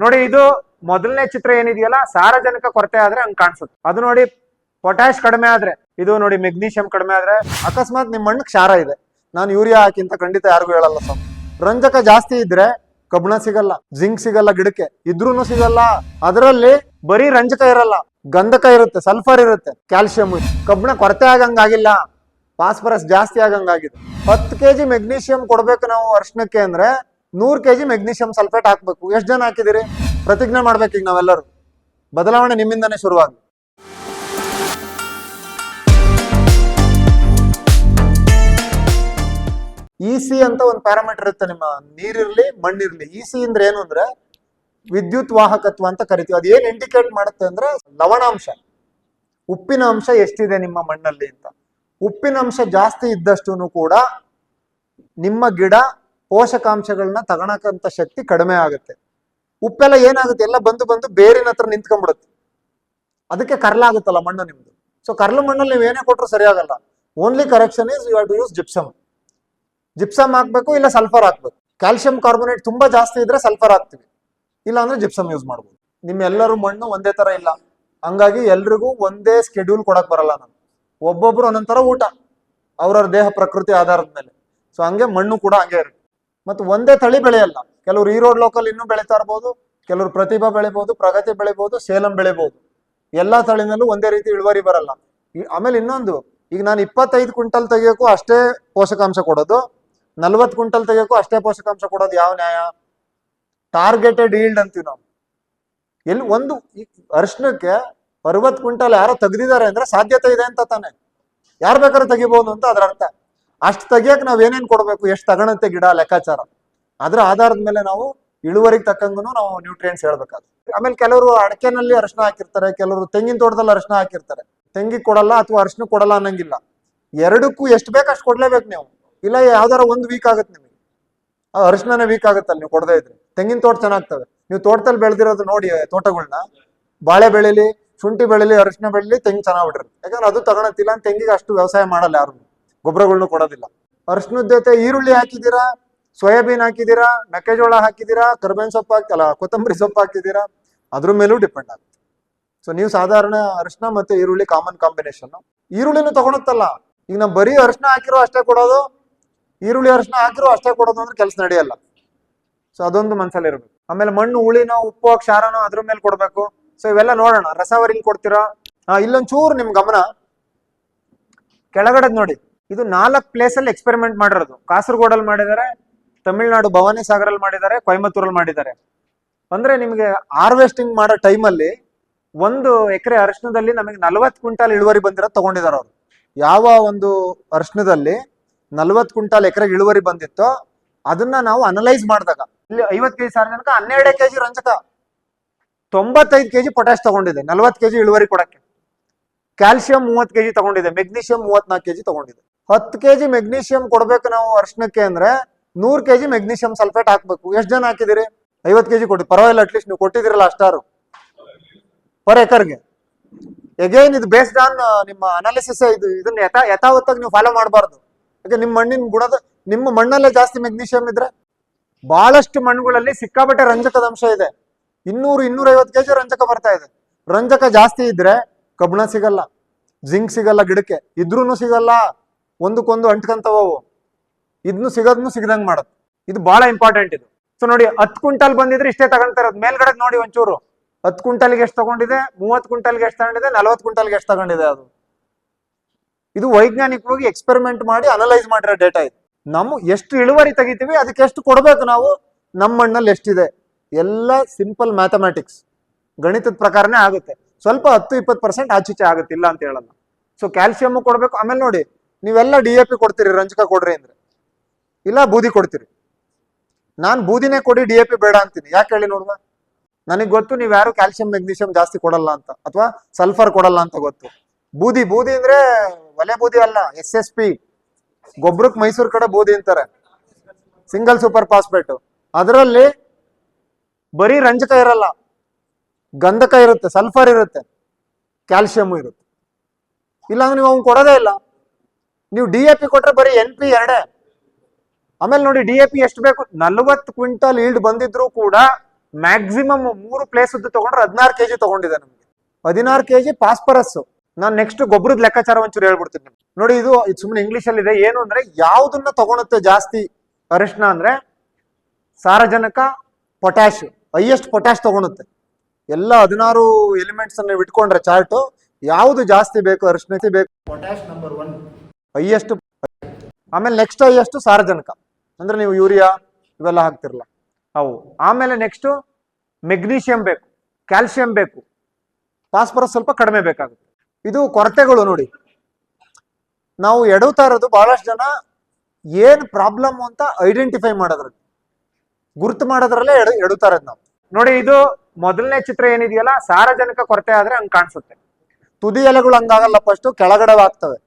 ನೋಡಿ, ಇದು ಮೊದಲನೇ ಚಿತ್ರ ಏನಿದೆಯಲ್ಲ, ಸಾರಜನಕ ಕೊರತೆ ಆದ್ರೆ ಹಂಗ್ ಕಾಣಿಸುತ್ತೆ. ಅದು ನೋಡಿ ಪೊಟ್ಯಾಶ್ ಕಡಿಮೆ ಆದ್ರೆ, ಇದು ನೋಡಿ ಮೆಗ್ನೀಷಿಯಂ ಕಡಿಮೆ ಆದ್ರೆ, ಅಕಸ್ಮಾತ್ ನಿಮ್ ಮಣ್ಣು ಕ್ಷಾರ ಇದೆ. ನಾನು ಯೂರಿಯಾ ಹಾಕಿಂತ ಖಂಡಿತ ಯಾರಿಗೂ ಹೇಳಲ್ಲ ಸ್ವಾಮಿ ರಂಜಕ ಜಾಸ್ತಿ ಇದ್ರೆ ಕಬ್ಬಣ ಸಿಗಲ್ಲ, ಜಿಂಕ್ ಸಿಗಲ್ಲ ಗಿಡಕ್ಕೆ, ಇದ್ರೂನು ಸಿಗಲ್ಲ. ಅದರಲ್ಲಿ ಬರೀ ರಂಜಕ ಇರಲ್ಲ, ಗಂಧಕ ಇರುತ್ತೆ ಸಲ್ಫರ್ ಇರುತ್ತೆ ಕ್ಯಾಲ್ಸಿಯಂ ಕಬ್ಬಣ ಕೊರತೆ ಆಗಂಗಾಗಿಲ್ಲ ಫಾಸ್ಫರಸ್ ಜಾಸ್ತಿ ಆಗಂಗಾಗಿದೆ ಹತ್ತು ಕೆಜಿ ಮೆಗ್ನೀಷಿಯಂ ಕೊಡ್ಬೇಕು ನಾವು ಅರ್ಶನಕ್ಕೆ ಅಂದ್ರೆ ನೂರ್ ಕೆಜಿ ಮೆಗ್ನೀಷಿಯಂ ಸಲ್ಫೇಟ್ ಹಾಕ್ಬೇಕು. ಎಷ್ಟು ಜನ ಹಾಕಿದಿರಿ ಪ್ರತಿಜ್ಞೆ ಮಾಡ್ಬೇಕು ಈಗ ನಾವೆಲ್ಲರೂ. ಬದಲಾವಣೆ ನಿಮ್ಮಿಂದನೇ ಶುರುವಾಗ. ಇ ಸಿ ಅಂತ ಒಂದು ಪ್ಯಾರಾಮೀಟರ್ ಇರುತ್ತೆ ನಿಮ್ಮ, ನೀರಿರ್ಲಿ, ಮಣ್ಣಿರ್ಲಿ. ಇ ಸಿ ಅಂದ್ರೆ ಏನು ಅಂದ್ರೆ ವಿದ್ಯುತ್ ವಾಹಕತ್ವ ಅಂತ ಕರಿತೀವಿ. ಅದು ಏನ್ ಇಂಡಿಕೇಟ್ ಮಾಡುತ್ತೆ ಅಂದ್ರೆ ಲವಣಾಂಶ. ಉಪ್ಪಿನ ಅಂಶ ಎಷ್ಟಿದೆ ನಿಮ್ಮ ಮಣ್ಣಲ್ಲಿ ಅಂತ. ಉಪ್ಪಿನ ಅಂಶ ಜಾಸ್ತಿ ಇದ್ದಷ್ಟು ಕೂಡ ನಿಮ್ಮ ಗಿಡ ಪೋಷಕಾಂಶಗಳನ್ನ ತಗೊಳಕಂತ ಶಕ್ತಿ ಕಡಿಮೆ ಆಗುತ್ತೆ. ಉಪ್ಪೆಲ್ಲ ಏನಾಗುತ್ತೆ? ಎಲ್ಲ ಬಂದು ಬಂದು ಬೇರಿನ ಹತ್ರ ನಿಂತ್ಕೊಂಡ್ಬಿಡುತ್ತೆ. ಅದಕ್ಕೆ ಕರ್ಲಾಗುತ್ತಲ್ಲ ಮಣ್ಣು ನಿಮ್ದು. ಸೊ ಕರ್ಲು ಮಣ್ಣಲ್ಲಿ ನೀವು ಏನೇ ಕೊಟ್ಟರು ಸರಿಯಾಗಲ್ಲ only correction is you have to use gypsum gypsum ಹಾಕ್ಬೇಕು ಇಲ್ಲ ಸಲ್ಫರ್ ಹಾಕ್ಬೇಕು. ಕ್ಯಾಲ್ಸಿಯಂ ಕಾರ್ಬೋನೇಟ್ ತುಂಬಾ ಜಾಸ್ತಿ ಇದ್ರೆ ಸಲ್ಫರ್ ಹಾಕ್ತಿವಿ. ಇಲ್ಲ ಅಂದ್ರೆ ಜಿಪ್ಸಮ್ ಯೂಸ್ ಮಾಡ್ಬೋದು. ನಿಮ್ಮೆಲ್ಲರೂ ಮಣ್ಣು ಒಂದೇ ತರ ಇಲ್ಲ. ಹಂಗಾಗಿ ಎಲ್ರಿಗೂ ಒಂದೇ ಸ್ಕೆಡ್ಯೂಲ್ ಕೊಡಕ್ ಬರಲ್ಲ ನಾನು. ಒಬ್ಬೊಬ್ರು ಒಂದೊಂದ್ ತರ ಊಟ. ಅವ್ರವ್ರ ದೇಹ ಪ್ರಕೃತಿ ಆಧಾರದ ಮೇಲೆ. ಸೊ ಹಂಗೆ ಮಣ್ಣು ಕೂಡ ಹಂಗೆ ಇರುತ್ತೆ. ಮತ್ತು ಒಂದೇ ತಳಿ ಬೆಳೆಯಲ್ಲ. ಕೆಲವರು ಈರೋಡ್ ಲೋಕಲ್ ಇನ್ನೂ ಬೆಳೀತಾ ಇರ್ಬೋದು, ಕೆಲವರು ಪ್ರತಿಭಾ ಬೆಳಿಬಹುದು ಪ್ರಗತಿ ಬೆಳಿಬಹುದು ಸೇಲಂ ಬೆಳಿಬಹುದು ಎಲ್ಲಾ ತಳಿನಲ್ಲೂ ಒಂದೇ ರೀತಿ ಇಳುವರಿ ಬರಲ್ಲ. ಆಮೇಲೆ ಇನ್ನೊಂದು, ಈಗ ನಾನು ಇಪ್ಪತ್ತೈದು ಕ್ವಿಂಟಲ್ ತೆಗಿಯೋಕ್ಕೂ ಅಷ್ಟೇ ಪೋಷಕಾಂಶ ಕೊಡೋದು, ನಲ್ವತ್ತು ಕ್ವಿಂಟಲ್ ತೆಗಿಯೋಕ್ಕೂ ಅಷ್ಟೇ ಪೋಷಕಾಂಶ ಕೊಡೋದು ಯಾವ ನ್ಯಾಯ? ಟಾರ್ಗೆಟೆಡ್ ಈಲ್ಡ್ ಅಂತೀವಿ ನಾವು. ಎಲ್ಲಿ ಒಂದು ಅರಿಶಿನಕ್ಕೆ ಅರವತ್ತು ಕ್ವಿಂಟಲ್ ಯಾರೋ ತೆಗ್ದಿದ್ದಾರೆ ಅಂದ್ರೆ ಸಾಧ್ಯತೆ ಇದೆ ಅಂತ ತಾನೆ. ಯಾರು ಬೇಕಾದ್ರೂ ತೆಗಿಬಹುದು ಅಂತ ಅದರ ಅರ್ಥ. ಅಷ್ಟು ತೆಗಿಯಕ್ಕೆ ನಾವ್ ಏನೇನ್ ಕೊಡ್ಬೇಕು? ಎಷ್ಟು ತಗೊಳಂತೆ ಗಿಡ ಲೆಕ್ಕಾಚಾರ? ಅದ್ರ ಆಧಾರದ ಮೇಲೆ ನಾವು ಇಳುವರಿಗೆ ತಕ್ಕಂಗೂ ನಾವು ನ್ಯೂಟ್ರಿಯೆಂಟ್ಸ್ ಹೇಳ್ಬೇಕಾದ್ರೆ ಆಮೇಲೆ ಕೆಲವರು ಅಡಕೆನಲ್ಲಿ ಅರಿಶಿನ ಹಾಕಿರ್ತಾರೆ, ಕೆಲವರು ತೆಂಗಿನ ತೋಟದಲ್ಲಿ ಅರಿಶಿನ ಹಾಕಿರ್ತಾರೆ. ತೆಂಗಿ ಕೊಡಲ್ಲ ಅಥವಾ ಅರಿಶಿನ ಕೊಡಲ್ಲ ಅನ್ನಂಗಿಲ್ಲ. ಎರಡಕ್ಕೂ ಎಷ್ಟು ಬೇಕು ಅಷ್ಟು ಕೊಡ್ಲೇಬೇಕು ನೀವು. ಇಲ್ಲ, ಯಾವ್ದಾರ ಒಂದು ವೀಕ್ ಆಗುತ್ತೆ ನಿಮಗೆ. ಆ ಅರಿಶಿನ ವೀಕ್ ಆಗುತ್ತಲ್ಲ ನೀವು ಕೊಡದೇ ಇದ್ರೆ. ತೆಂಗಿನ ತೋಟ ಚೆನ್ನಾಗ್ತವೆ. ನೀವು ತೋಟದಲ್ಲಿ ಬೆಳೆದಿರೋದು ನೋಡಿ ತೋಟಗಳನ್ನ ಬಾಳೆ ಬೆಳಿಲಿ, ಶುಂಠಿ ಬೆಳಿಲಿ, ಅರಿಶಿನ ಬೆಳಿಲಿ ತೆಂಗು ಚೆನ್ನಾಗಿ ಬಿಟ್ಟಿರುತ್ತೆ. ಯಾಕಂದ್ರೆ ಅದು ತಗೊಳತಿಲ್ಲ ತೆಂಗಿಗೆ ಅಷ್ಟು ವ್ಯವಸಾಯ ಮಾಡಲ್ಲ ಯಾರು ಗೊಬ್ಬರಗಳ್ನು ಕೊಡೋದಿಲ್ಲ. ಅರ್ಶನದ ಜೊತೆ ಈರುಳ್ಳಿ ಹಾಕಿದ್ದೀರಾ? ಸೋಯಾಬೀನ್ ಹಾಕಿದ್ದೀರಾ? ಮೆಕ್ಕೆಜೋಳ ಹಾಕಿದ್ದೀರಾ? ಕರ್ಬೇವಿನ ಸೊಪ್ಪು ಹಾಕಲ್ಲ ಕೊತ್ತಂಬರಿ ಸೊಪ್ಪು ಹಾಕಿದ್ದೀರಾ? ಅದ್ರ ಮೇಲೂ ಡಿಪೆಂಡ್ ಆಗುತ್ತೆ. ಸೊ ನೀವು ಸಾಧಾರಣ ಅರಿಶಿನ ಮತ್ತೆ ಈರುಳ್ಳಿ ಕಾಮನ್ ಕಾಂಬಿನೇಷನ್ ಈರುಳ್ಳಿನೂ ತಗೊಳತ್ತಲ್ಲ. ಈಗ ನಾವು ಬರೀ ಅರಶಿನ ಹಾಕಿರೋ ಅಷ್ಟೇ ಕೊಡೋದು ಈರುಳ್ಳಿ ಅರಶಿನ ಹಾಕಿರೋ ಅಷ್ಟೇ ಕೊಡೋದು ಅಂದ್ರೆ ಕೆಲಸ ನಡೆಯಲ್ಲ. ಸೊ ಅದೊಂದು ಮನ್ಸಲ್ಲಿ ಇರಬೇಕು ಆಮೇಲೆ ಮಣ್ಣು ಹುಳಿನೋ ಉಪ್ಪು ಕ್ಷಾರನೋ ಅದ್ರ ಮೇಲೆ ಕೊಡಬೇಕು. ಸೊ ಇವೆಲ್ಲ ನೋಡೋಣ. ರಸವರಿಲಿ ಕೊಡ್ತೀರಾ? ಆ, ಇಲ್ಲೊಂದ್ ಚೂರು ನಿಮ್ ಗಮನ ಕೆಳಗಡೆದ್ ನೋಡಿ. ಇದು ನಾಲ್ಕು ಪ್ಲೇಸ್ ಅಲ್ಲಿ ಎಕ್ಸ್ಪೆರಿಮೆಂಟ್ ಮಾಡಿರೋದು. ಕಾಸರಗೋಡಲ್ಲಿ ಮಾಡಿದ್ದಾರೆ, ತಮಿಳ್ನಾಡು ಭವಾನಿ ಸಾಗರಲ್ಲಿ ಮಾಡಿದ್ದಾರೆ ಕೊಯಮತ್ತೂರಲ್ಲಿ ಮಾಡಿದ್ದಾರೆ. ಅಂದ್ರೆ ನಿಮಗೆ ಹಾರ್ವೆಸ್ಟಿಂಗ್ ಮಾಡೋ ಟೈಮಲ್ಲಿ ಒಂದು ಎಕರೆ ಅರಿಶಿನದಲ್ಲಿ ನಮಗೆ ನಲವತ್ತು ಕ್ವಿಂಟಾಲ್ ಇಳುವರಿ ಬಂದಿರೋ ತಗೊಂಡಿದ್ದಾರೆ ಅವರು. ಯಾವ ಒಂದು ಅರಿಶಿನದಲ್ಲಿ ನಲವತ್ತು ಕ್ವಿಂಟಾಲ್ ಎಕರೆ ಇಳುವರಿ ಬಂದಿತ್ತೋ ಅದನ್ನ ನಾವು ಅನಲೈಸ್ ಮಾಡಿದಾಗ, ಇಲ್ಲಿ ಐವತ್ತು ಕೆಜಿ ಸಾರಜನಕ ಹನ್ನೆರಡು ಕೆಜಿ ರಂಜಕ, ತೊಂಬತ್ತೈದು ಕೆಜಿ ಪೊಟ್ಯಾಶ್ ತಗೊಂಡಿದೆ, ನಲವತ್ತು ಕೆಜಿ ಇಳುವರಿ ಕೊಡಕ್ಕೆ. ಕ್ಯಾಲ್ಸಿಯಂ ಮೂವತ್ತು ಕೆಜಿ ತಗೊಂಡಿದೆ ಮೆಗ್ನೀಷಿಯಂ ಮೂವತ್ನಾಲ್ಕು ಕೆಜಿ ತಗೊಂಡಿದೆ. ಹತ್ತು ಕೆಜಿ ಮೆಗ್ನೀಷಿಯಂ ಕೊಡ್ಬೇಕು ನಾವು ಅರ್ಶನಕ್ಕೆ ಅಂದ್ರೆ ನೂರ್ ಕೆಜಿ ಮೆಗ್ನೀಷಿಯಂ ಸಲ್ಫೇಟ್ ಹಾಕ್ಬೇಕು. ಎಷ್ಟು ಜನ ಹಾಕಿದಿರಿ ಐವತ್ತು ಕೆಜಿ ಕೊಡಿ. ಪರವಾಗಿಲ್ಲ ಅಟ್ಲೀಸ್ಟ್ ನೀವು ಕೊಟ್ಟಿದಿರಲ್ಲ ಅಷ್ಟಾರು. ಪರ್ ಎಕರ್ಗೆ. ಎಗೇನ್ ಇದು ಬೇಸ್ಡ್ ಆನ್ ನಿಮ್ಮ ಅನಾಲಿಸಿಸ್ ಇದು, ಇದನ್ನ ಯಥಾ, ಯಥಾವತ್ತಾಗಿ ನೀವು ಫಾಲೋ ಮಾಡಬಾರ್ದು. ಯಾಕೆ, ನಿಮ್ಮ ಮಣ್ಣಿನ ಗುಣದ, ನಿಮ್ಮ ಮಣ್ಣಲ್ಲೇ ಜಾಸ್ತಿ ಮೆಗ್ನೀಷಿಯಂ ಇದ್ರೆ ಬಹಳಷ್ಟು ಮಣ್ಣುಗಳಲ್ಲಿ ಸಿಕ್ಕಾಪಟ್ಟೆ ರಂಜಕದ ಅಂಶ ಇದೆ. ಇನ್ನೂರು, ಇನ್ನೂರೈವತ್ತು ಕೆಜಿ ರಂಜಕ ಬರ್ತಾ ಇದೆ. ರಂಜಕ ಜಾಸ್ತಿ ಇದ್ರೆ ಕಬ್ಬಣ ಸಿಗಲ್ಲ, ಜಿಂಕ್ ಸಿಗಲ್ಲ, ಗಿಡಕ್ಕೆ. ಇದ್ರೂ ಸಿಗಲ್ಲ ಒಂದಕ್ಕೊಂದು ಅಂಟ್ಕಂತವು ಇದನ್ನು ಸಿಗೋದನ್ನು ಸಿಗದಂಗೆ ಮಾಡೋದು ಇದು ಬಹಳ ಇಂಪಾರ್ಟೆಂಟ್ ಇದು. ಸೊ ನೋಡಿ, ಹತ್ತು ಕ್ವಿಂಟಲ್ ಬಂದಿದ್ರೆ ಇಷ್ಟೇ ತಗೊಂತಾ ಇರೋದು ಮೇಲ್ಗಡೆ ನೋಡಿ ಒಂಚೂರು. ಹತ್ತು ಕ್ವಿಂಟಲ್ಗೆ ಎಷ್ಟು ತಗೊಂಡಿದೆ? ಮೂವತ್ತು ಕ್ವಿಂಟಲ್ಗೆ ಎಷ್ಟು ತಗೊಂಡಿದೆ? ನಲವತ್ತು ಕ್ವಿಂಟಲ್ಗೆ ಎಷ್ಟು ತಗೊಂಡಿದೆ ಅದು? ಇದು ವೈಜ್ಞಾನಿಕವಾಗಿ ಎಕ್ಸ್ಪೆರಿಮೆಂಟ್ ಮಾಡಿ ಅನಲೈಸ್ ಮಾಡಿರೋ ಡೇಟಾ ಇದು. ನಮ್ಮ ಎಷ್ಟು ಇಳುವರಿ ತೆಗಿತೀವಿ, ಅದಕ್ಕೆ ಎಷ್ಟು ಕೊಡಬೇಕು ನಾವು? ನಮ್ಮ ಮಣ್ಣಲ್ಲಿ ಎಷ್ಟಿದೆ? ಎಲ್ಲ ಸಿಂಪಲ್ ಮ್ಯಾಥಮೆಟಿಕ್ಸ್ ಗಣಿತದ ಪ್ರಕಾರನೇ ಆಗುತ್ತೆ. ಸ್ವಲ್ಪ ಹತ್ತು ಇಪ್ಪತ್ತು ಪರ್ಸೆಂಟ್ ಆಚೀಚೆ ಆಗುತ್ತೆ, ಇಲ್ಲ ಅಂತ ಹೇಳಲ್ಲ. ಸೊ ಕ್ಯಾಲ್ಸಿಯಮ್ ಕೊಡಬೇಕು. ಆಮೇಲೆ ನೋಡಿ ನೀವೆಲ್ಲ ಡಿ ಎ ಪಿ ಕೊಡ್ತೀರಿ, ರಂಜಕ ಕೊಡ್ರಿ ಅಂದ್ರೆ. ಇಲ್ಲ, ಬೂದಿ ಕೊಡ್ತೀರಿ. ನಾನು ಬೂದಿನೇ ಕೊಡಿ ಡಿ ಎ ಪಿ ಬೇಡ ಅಂತೀನಿ. ಯಾಕೆ ಹೇಳಿ ನೋಡುವ? ನನಗೆ ಗೊತ್ತು ನೀವು ಯಾರು ಕ್ಯಾಲ್ಸಿಯಂ ಮೆಗ್ನೀಷಿಯಂ ಜಾಸ್ತಿ ಕೊಡಲ್ಲ ಅಂತ, ಅಥವಾ ಸಲ್ಫರ್ ಕೊಡಲ್ಲ ಅಂತ ಗೊತ್ತು. ಬೂದಿ ಬೂದಿ ಅಂದ್ರೆ ಒಲೆ ಬೂದಿ ಅಲ್ಲ ಎಸ್ ಎಸ್ ಪಿ ಗೊಬ್ಬರಕ್ಕೆ ಮೈಸೂರು ಕಡೆ ಬೂದಿ ಅಂತಾರೆ. ಸಿಂಗಲ್ ಸೂಪರ್ ಫಾಸ್ಫೇಟ್ ಅದರಲ್ಲಿ ಬರೀ ರಂಜಕ ಇರಲ್ಲ, ಗಂಧಕ ಇರುತ್ತೆ ಸಲ್ಫರ್ ಇರುತ್ತೆ ಕ್ಯಾಲ್ಸಿಯಂ ಇರುತ್ತೆ. ಇಲ್ಲಾಂದ್ರೆ ನೀವು ಅವ್ನು ಕೊಡೋದೇ ಇಲ್ಲ. ನೀವು ಡಿ ಎ ಪಿ ಕೊಟ್ರೆ ಬರೀ ಎನ್ ಪಿ ಎರಡೇ. ಆಮೇಲೆ ನೋಡಿ ಡಿ ಎ ಪಿ ಎಷ್ಟು ಬೇಕು? ನಲ್ವತ್ತು ಕ್ವಿಂಟಲ್ ಈಲ್ಡ್ ಬಂದಿದ್ರು ಕೂಡ ಮ್ಯಾಕ್ಸಿಮಮ್ ಮೂರು ಪ್ಲೇಸ್ ತಗೊಂಡ್ರೆ ಹದಿನಾರು ಕೆಜಿ ತಗೊಂಡಿದೆ ನಮ್ಗೆ. ಹದಿನಾರು ಕೆಜಿ ಪಾಸ್ಪರಸ್ ನಾನು ನೆಕ್ಸ್ಟ್ ಗೊಬ್ಬರದ ಲೆಕ್ಕಾಚಾರ ಒಂಚೂರು ಹೇಳ್ಬಿಡ್ತೀನಿ. ನೋಡಿ ಇದು ಸುಮ್ಮನೆ ಇಂಗ್ಲಿಷ್ ಅಲ್ಲಿ ಇದೆ. ಏನು ಅಂದ್ರೆ ಯಾವ್ದನ್ನ ತಗೊಳುತ್ತೆ ಜಾಸ್ತಿ ಅರಿಶಿನ ಅಂದ್ರೆ ಸಾರಜನಕ ಪೊಟ್ಯಾಶ್ ಹೈಯೆಸ್ಟ್ ಪೊಟ್ಯಾಶ್ ತಗೊಳುತ್ತೆ. ಎಲ್ಲ ಹದಿನಾರು ಎಲಿಮೆಂಟ್ಸ್ ಅನ್ನ ಇಟ್ಕೊಂಡ್ರೆ ಚಾರ್ಟ್ ಯಾವುದು ಜಾಸ್ತಿ ಬೇಕು ಅರಿಶಿನ ಬೇಕು? ಪೊಟ್ಯಾಶ್ ನಂಬರ್ ಒನ್ ಹೈಯೆಸ್ಟ್ ಆಮೇಲೆ ನೆಕ್ಸ್ಟ್ ಹೈಯೆಸ್ಟ್ ಸಾರಜನಕ. ಅಂದ್ರೆ ನೀವು ಯೂರಿಯಾ ಇವೆಲ್ಲ ಹಾಕ್ತಿರಲ್ಲ. ಅವು. ಆಮೇಲೆ ನೆಕ್ಸ್ಟ್ ಮೆಗ್ನೀಷಿಯಂ ಬೇಕು ಕ್ಯಾಲ್ಸಿಯಂ ಬೇಕು. ಫಾಸ್ಫರಸ್ ಸ್ವಲ್ಪ ಕಡಿಮೆ ಬೇಕಾಗುತ್ತೆ. ಇದು ಕೊರತೆಗಳು ನೋಡಿ. ನಾವು ಎಡವ್ತಾ ಇರೋದು ಬಹಳಷ್ಟು ಜನ ಏನ್ ಪ್ರಾಬ್ಲಮ್ ಅಂತ ಐಡೆಂಟಿಫೈ ಮಾಡೋದ್ರಲ್ಲಿ. ಗುರುತು ಮಾಡೋದ್ರಲ್ಲೇ ಎಡ ಎಡುತ್ತಾ ಇರೋದು ನಾವು. ನೋಡಿ, ಇದು ಮೊದಲನೇ ಚಿತ್ರ ಏನಿದೆಯಲ್ಲ, ಸಾರಜನಕ ಕೊರತೆ ಆದ್ರೆ ಹಂಗ್ ಕಾಣಿಸುತ್ತೆ. ತುದಿ ಎಲೆಗಳು ಹಂಗಾಗಲ್ಲ ಫಸ್ಟ್ ಕೆಳಗಡೆ ಆಗ್ತವೆ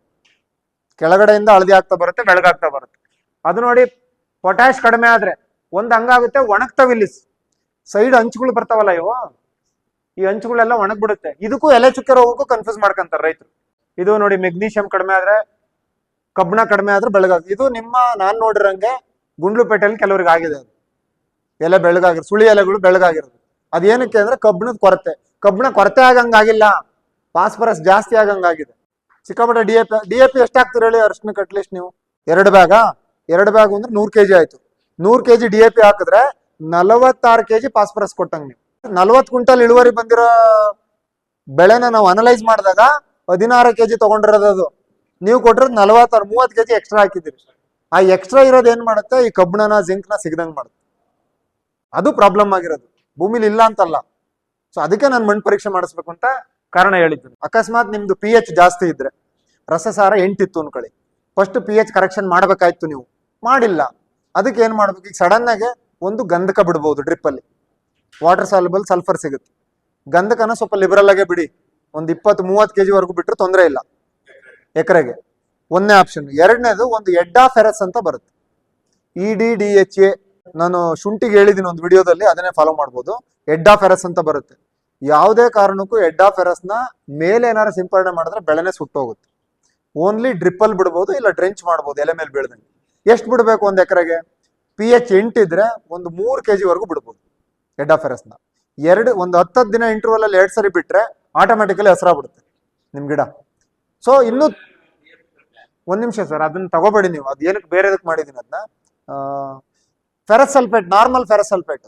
ಕೆಳಗಡೆಯಿಂದ ಹಳದಿ ಆಗ್ತಾ ಬರುತ್ತೆ ಬೆಳಗಾಗ್ತಾ ಬರುತ್ತೆ. ಅದು ನೋಡಿ ಪೊಟ್ಯಾಶ್ ಕಡಿಮೆ ಆದ್ರೆ ಒಂದ್ ಹಂಗಾಗುತ್ತೆ ಒಣಗ್ತಾವಿಲ್ಲಿ ಸೈಡ್ ಹಂಚುಗಳು ಬರ್ತಾವಲ್ಲ ಇವು? ಈ ಹಂಚುಗಳೆಲ್ಲ ಒಣಗ್ಬಿಡುತ್ತೆ. ಇದಕ್ಕೂ ಎಲೆ ಚುಕ್ಕೆ ರೋಗಕ್ಕೂ ಕನ್ಫ್ಯೂಸ್ ಮಾಡ್ಕೊಂತಾರೆ ರೈತರು. ಇದು ನೋಡಿ ಮೆಗ್ನೀಷಿಯಂ ಕಡಿಮೆ ಆದ್ರೆ, ಕಬ್ಬಣ ಕಡಿಮೆ ಆದ್ರೆ ಬೆಳಗಾಗ ಇದು ನಿಮ್ಮ ನಾನ್ ನೋಡಿರಂಗೆ ಗುಂಡ್ಲುಪೇಟೆಯಲ್ಲಿ ಕೆಲವ್ರಿಗೆ ಆಗಿದೆ ಅದು. ಎಲೆ ಬೆಳಗಾಗಿರೋ ಸುಳಿ ಎಲೆಗಳು ಬೆಳಗಾಗಿರೋದು. ಅದೇನಕ್ಕೆ ಅಂದ್ರೆ ಕಬ್ಬಿಣದ ಕೊರತೆ. ಕಬ್ಬಿಣ ಕೊರತೆ ಆಗಂಗಾಗಿಲ್ಲ ಫಾಸ್ಫರಸ್ ಜಾಸ್ತಿ ಆಗಂಗಾಗಿದೆ ಸಿಕ್ಕಾಪಟ್ಟೆ D A P D A P ಹಾಕ್ತೀರ ಹೇಳಿ ಅರ್ಶನಕ್ಕೆ ಕಟ್ಲಿಸ್ಟ್ ನೀವು? ಎರಡು ಬ್ಯಾಗಾ ಎರಡು ಬ್ಯಾಗ್ ಅಂದ್ರೆ ನೂರು ಕೆಜಿ ಆಯ್ತು. ನೂರು ಕೆಜಿ ಡಿ ಎ ಪಿ ಹಾಕಿದ್ರೆ ನಲವತ್ತಾರು ಕೆಜಿ ಫಾಸ್ಫರಸ್ ಕೊಟ್ಟಂಗೆ ನೀವು. ನಲವತ್ತು ಕ್ವಿಂಟಲ್ ಇಳುವರಿ ಬಂದಿರೋ ಬೆಳೆನ ನಾವು ಅನಲೈಸ್ ಮಾಡಿದಾಗ ಹದಿನಾರು ಕೆಜಿ ತಗೊಂಡಿರೋದು ಅದು. ನೀವು ಕೊಟ್ಟಿರೋದು ನಲವತ್ತಾರು, ಮೂವತ್ತು ಕೆಜಿ ಎಕ್ಸ್ಟ್ರಾ ಹಾಕಿದ್ದೀರಿ. ಆ ಎಕ್ಸ್ಟ್ರಾ ಇರೋದು ಏನ್ ಮಾಡುತ್ತೆ? ಈ ಕಬ್ಬಿಣನ ಜಿಂಕ್ನ ಸಿಗದಂಗೆ ಮಾಡುತ್ತೆ. ಅದು ಪ್ರಾಬ್ಲಮ್ ಆಗಿರೋದು. ಭೂಮಿಲಿ ಇಲ್ಲ ಅಂತಲ್ಲ. ಸೊ ಅದಕ್ಕೆ ನಾನು ಮಣ್ಣು ಪರೀಕ್ಷೆ ಮಾಡಿಸ್ಬೇಕು ಅಂತ ಕಾರಣ ಹೇಳಿದ್ದೀನಿ. ಅಕಸ್ಮಾತ್ ನಿಮ್ದು ಪಿ ಎಚ್ ಜಾಸ್ತಿ ಇದ್ರೆ, ರಸಸಾರ ಎಂಟಿತ್ತು ಅನ್ಕೊಳ್ಳಿ. ಫಸ್ಟ್ ಪಿ ಎಚ್ ಕರೆಕ್ಷನ್ ಮಾಡ್ಬೇಕಾಯ್ತು ನೀವು. ಮಾಡಿಲ್ಲ. ಅದಕ್ಕೆ ಏನ್ ಮಾಡ್ಬೇಕು? ಈಗ ಸಡನ್ ಆಗಿ ಒಂದು ಗಂಧಕ ಬಿಡ್ಬೋದು ಡ್ರಿಪ್ ಅಲ್ಲಿ. ವಾಟರ್ ಸಾಲ್ಬಲ್ ಸಲ್ಫರ್ ಸಿಗುತ್ತೆ. ಗಂಧಕನ ಸ್ವಲ್ಪ ಲಿಬರಲ್ ಆಗೇ ಬಿಡಿ. ಒಂದು ಇಪ್ಪತ್ತು, ಮೂವತ್ತು ಕೆಜಿ ವರೆಗೂ ಬಿಟ್ಟರೆ ತೊಂದರೆ ಇಲ್ಲ. ಎಕರೆಗೆ. ಒಂದನೇ ಆಪ್ಷನ್ ಎರಡನೇದು ಒಂದು ಎಡ್ಡಾ ಫೆರಸ್ ಅಂತ ಬರುತ್ತೆ. E D D H A ನಾನು ಶುಂಠಿಗೆ ಹೇಳಿದ್ದೀನಿ ಒಂದು ವಿಡಿಯೋದಲ್ಲಿ ಅದನ್ನೇ ಫಾಲೋ ಮಾಡ್ಬೋದು. ಎಡ್ಡಾ ಫೆರಸ್ ಅಂತ ಬರುತ್ತೆ. ಯಾವುದೇ ಕಾರಣಕ್ಕೂ ಎಡ್ಡಾ ಫೆರಸ್ನ ಮೇಲೆ ಏನಾರು ಸಿಂಪರಣೆ ಮಾಡಿದ್ರೆ ಬೆಳೆನೇ ಸುಟ್ಟೋಗುತ್ತೆ. ಓನ್ಲಿ ಡ್ರಿಪ್ಪಲ್ಲಿ ಬಿಡ್ಬೋದು ಇಲ್ಲ ಡ್ರೆಂಚ್ ಮಾಡ್ಬೋದು ಎಲೆ ಮೇಲೆ ಬೀಳ್ದಂಗೆ. ಎಷ್ಟು ಬಿಡಬೇಕು ಒಂದು ಎಕರೆಗೆ? ಪಿ ಎಚ್ ಎಂಟಿದ್ರೆ ಒಂದು ಮೂರು ಕೆ ಜಿವರೆಗೂ ಬಿಡ್ಬೋದು ಎಡ್ಡಾ ಫೆರಸ್ನ ಎರಡು, ಒಂದು ಹತ್ತತ್ತು ದಿನ ಇಂಟರ್ವಲ್ ಅಲ್ಲಿ ಎರಡು ಸರಿ ಬಿಟ್ಟರೆ ಆಟೋಮೆಟಿಕಲಿ ಬಿಡುತ್ತೆ ನಿಮ್ ಗಿಡ. ಸೊ ಇನ್ನು ಒಂದು ನಿಮಿಷ ಸರ್ ಅದನ್ನ ತಗೋಬೇಡಿ ನೀವು. ಅದು ಏನಕ್ಕೆ ಬೇರೆದಕ್ಕೆ ಮಾಡಿದೀನಿ ಅದನ್ನ ferrous sulphate normal ferrous sulphate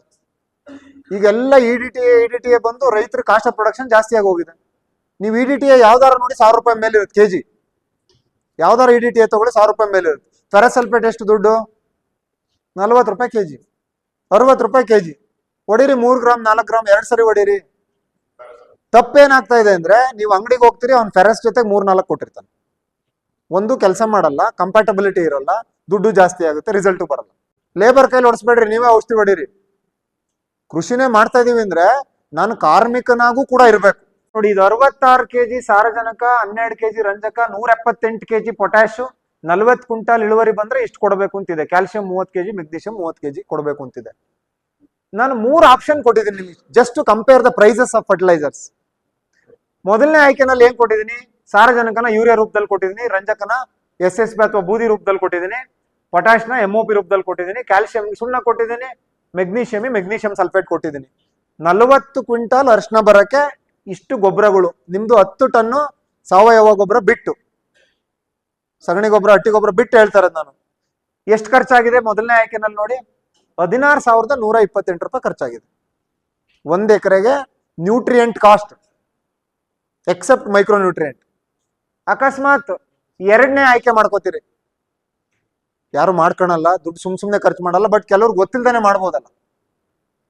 ಈಗೆಲ್ಲ E D T E D T ಬಂದು ರೈತರ ಕಾಸ್ಟ್ ಆಫ್ ಪ್ರೊಡಕ್ಷನ್ ಜಾಸ್ತಿ ಆಗಿ ಹೋಗಿದೆ. ನೀವು ಇ ಡಿ ಟಿ ಯಾವ್ದಾರ ನೋಡಿ ಸಾವಿರ ರೂಪಾಯಿ ಮೇಲೆ ಇರುತ್ತೆ ಕೆಜಿ. ಯಾವ್ದಾರ ಇ ಡಿ ಟಿ ತಗೊಳ್ಳಿ ಸಾವಿರ ರೂಪಾಯಿ ಮೇಲೆ ಇರುತ್ತೆ. ಫೆರಸಲ್ಪೇಟ್ ಎಷ್ಟು ದುಡ್ಡು? ನಲ್ವತ್ತು ರೂಪಾಯಿ ಕೆಜಿ. ಅರವತ್ತು ರೂಪಾಯಿ ಕೆಜಿ. ಹೊಡೀರಿ ಮೂರು ಗ್ರಾಮ್, ನಾಲ್ಕು ಗ್ರಾಮ್, ಎರಡು ಸರಿ ಹೊಡೀರಿ ತಪ್ಪೇನಾಗ್ತಾ ಇದೆ ಅಂದ್ರೆ ನೀವು ಅಂಗಡಿಗೆ ಹೋಗ್ತೀರಿ, ಅವ್ನು ಫೆರಸ್ ಜೊತೆಗೆ ಮೂರ್, ನಾಲ್ಕು ಕೊಟ್ಟಿರ್ತಾನೆ. ಒಂದು ಕೆಲಸ ಮಾಡಲ್ಲ ಕಂಪ್ಯಾಟಬಿಲಿಟಿ ಇರಲ್ಲ, ದುಡ್ಡು ಜಾಸ್ತಿ ಆಗುತ್ತೆ ರಿಸಲ್ಟು ಬರಲ್ಲ. ಲೇಬರ್ ಕೈಲಿ ಹೊಡಿಸ್ಬೇಡ್ರಿ ನೀವೇ ಔಷಧಿ ಹೊಡೀರಿ. ಕೃಷಿನೇ ಮಾಡ್ತಾ ಇದೀವಿ ಅಂದ್ರೆ ನಾನು ಕಾರ್ಮಿಕನಾಗೂ ಕೂಡ ಇರ್ಬೇಕು. ನೋಡಿ, ಇದು ಅರವತ್ತಾರು ಕೆಜಿ ಸಾರಜನಕ, ಹನ್ನೆರಡು ಕೆಜಿ ರಂಜಕ ನೂರ ಎಪ್ಪತ್ತೆಂಟು ಕೆಜಿ ಪೊಟ್ಯಾಶ್, ನಲ್ವತ್ತು ಕ್ವಿಂಟಾಲ್ ಇಳುವರಿ ಬಂದ್ರೆ ಇಷ್ಟು ಕೊಡಬೇಕು ಅಂತಿದೆ. ಕ್ಯಾಲ್ಸಿಯಂ ಮೂವತ್ತು ಕೆಜಿ, ಮೆಗ್ನೀಷಿಯಂ ಮೂವತ್ತು ಕೆಜಿ ಕೊಡಬೇಕು ಅಂತಿದೆ. ನಾನು ಮೂರು ಆಪ್ಷನ್ ಕೊಟ್ಟಿದ್ದೀನಿ just compare the prices of fertilisers ಮೊದಲನೇ ಆಯ್ಕೆನಲ್ಲಿ ಏನ್ ಕೊಟ್ಟಿದ್ದೀನಿ? ಸಾರಜನಕನ ಯೂರಿಯಾ ರೂಪದಲ್ಲಿ ಕೊಟ್ಟಿದ್ದೀನಿ, ರಂಜಕನ ಎಸ್ ಎಸ್ ಬಿ ಅಥವಾ ಬೂದಿ ರೂಪದಲ್ಲಿ ಕೊಟ್ಟಿದ್ದೀನಿ, ಪೊಟ್ಯಾಶ್ನ ಒ ಪಿ ರೂಪದಲ್ಲಿ ಕೊಟ್ಟಿದ್ದೀನಿ ಕ್ಯಾಲ್ಸಿಯಂ ಸುಣ್ಣ ಕೊಟ್ಟಿದ್ದೀನಿ ಮೆಗ್ನೀಷಿಯಮಿ ಮೆಗ್ನೀಷಿಯಂ ಸಲ್ಫೇಟ್ ಕೊಟ್ಟಿದ್ದೀನಿ. ನಲವತ್ತು ಕ್ವಿಂಟಾಲ್ ಅರ್ಶನ ಬರಕ್ಕೆ ಇಷ್ಟು ಗೊಬ್ಬರಗಳು. ನಿಮ್ದು ಹತ್ತು ಟನ್ನು ಸಾವಯವ ಗೊಬ್ಬರ ಬಿಟ್ಟು, ಸಗಣಿ ಗೊಬ್ಬರ, ಹಟ್ಟಿ ಗೊಬ್ಬರ ಬಿಟ್ಟು ಹೇಳ್ತಾರೆ ನಾನು. ಎಷ್ಟು ಖರ್ಚಾಗಿದೆ? ಮೊದಲನೇ ಆಯ್ಕೆನಲ್ಲಿ ನೋಡಿ, ಹದಿನಾರು ಸಾವಿರದ ನೂರ ಇಪ್ಪತ್ತೆಂಟು ರೂಪಾಯಿ ಖರ್ಚಾಗಿದೆ. ಒಂದ್ ಎಕರೆಗೆ nutrient cost except micro nutrient ಅಕಸ್ಮಾತ್ ಎರಡನೇ ಆಯ್ಕೆ ಮಾಡ್ಕೋತೀರಿ. ಯಾರು ಮಾಡ್ಕೊಳಲ್ಲ, ದುಡ್ಡು ಸುಮ್ ಸುಮ್ನೆ ಖರ್ಚು ಮಾಡಲ್ಲ ಬಟ್ ಕೆಲವ್ರು ಗೊತ್ತಿಲ್ದಾನೆ ಮಾಡ್ಬೋದಲ್ಲ.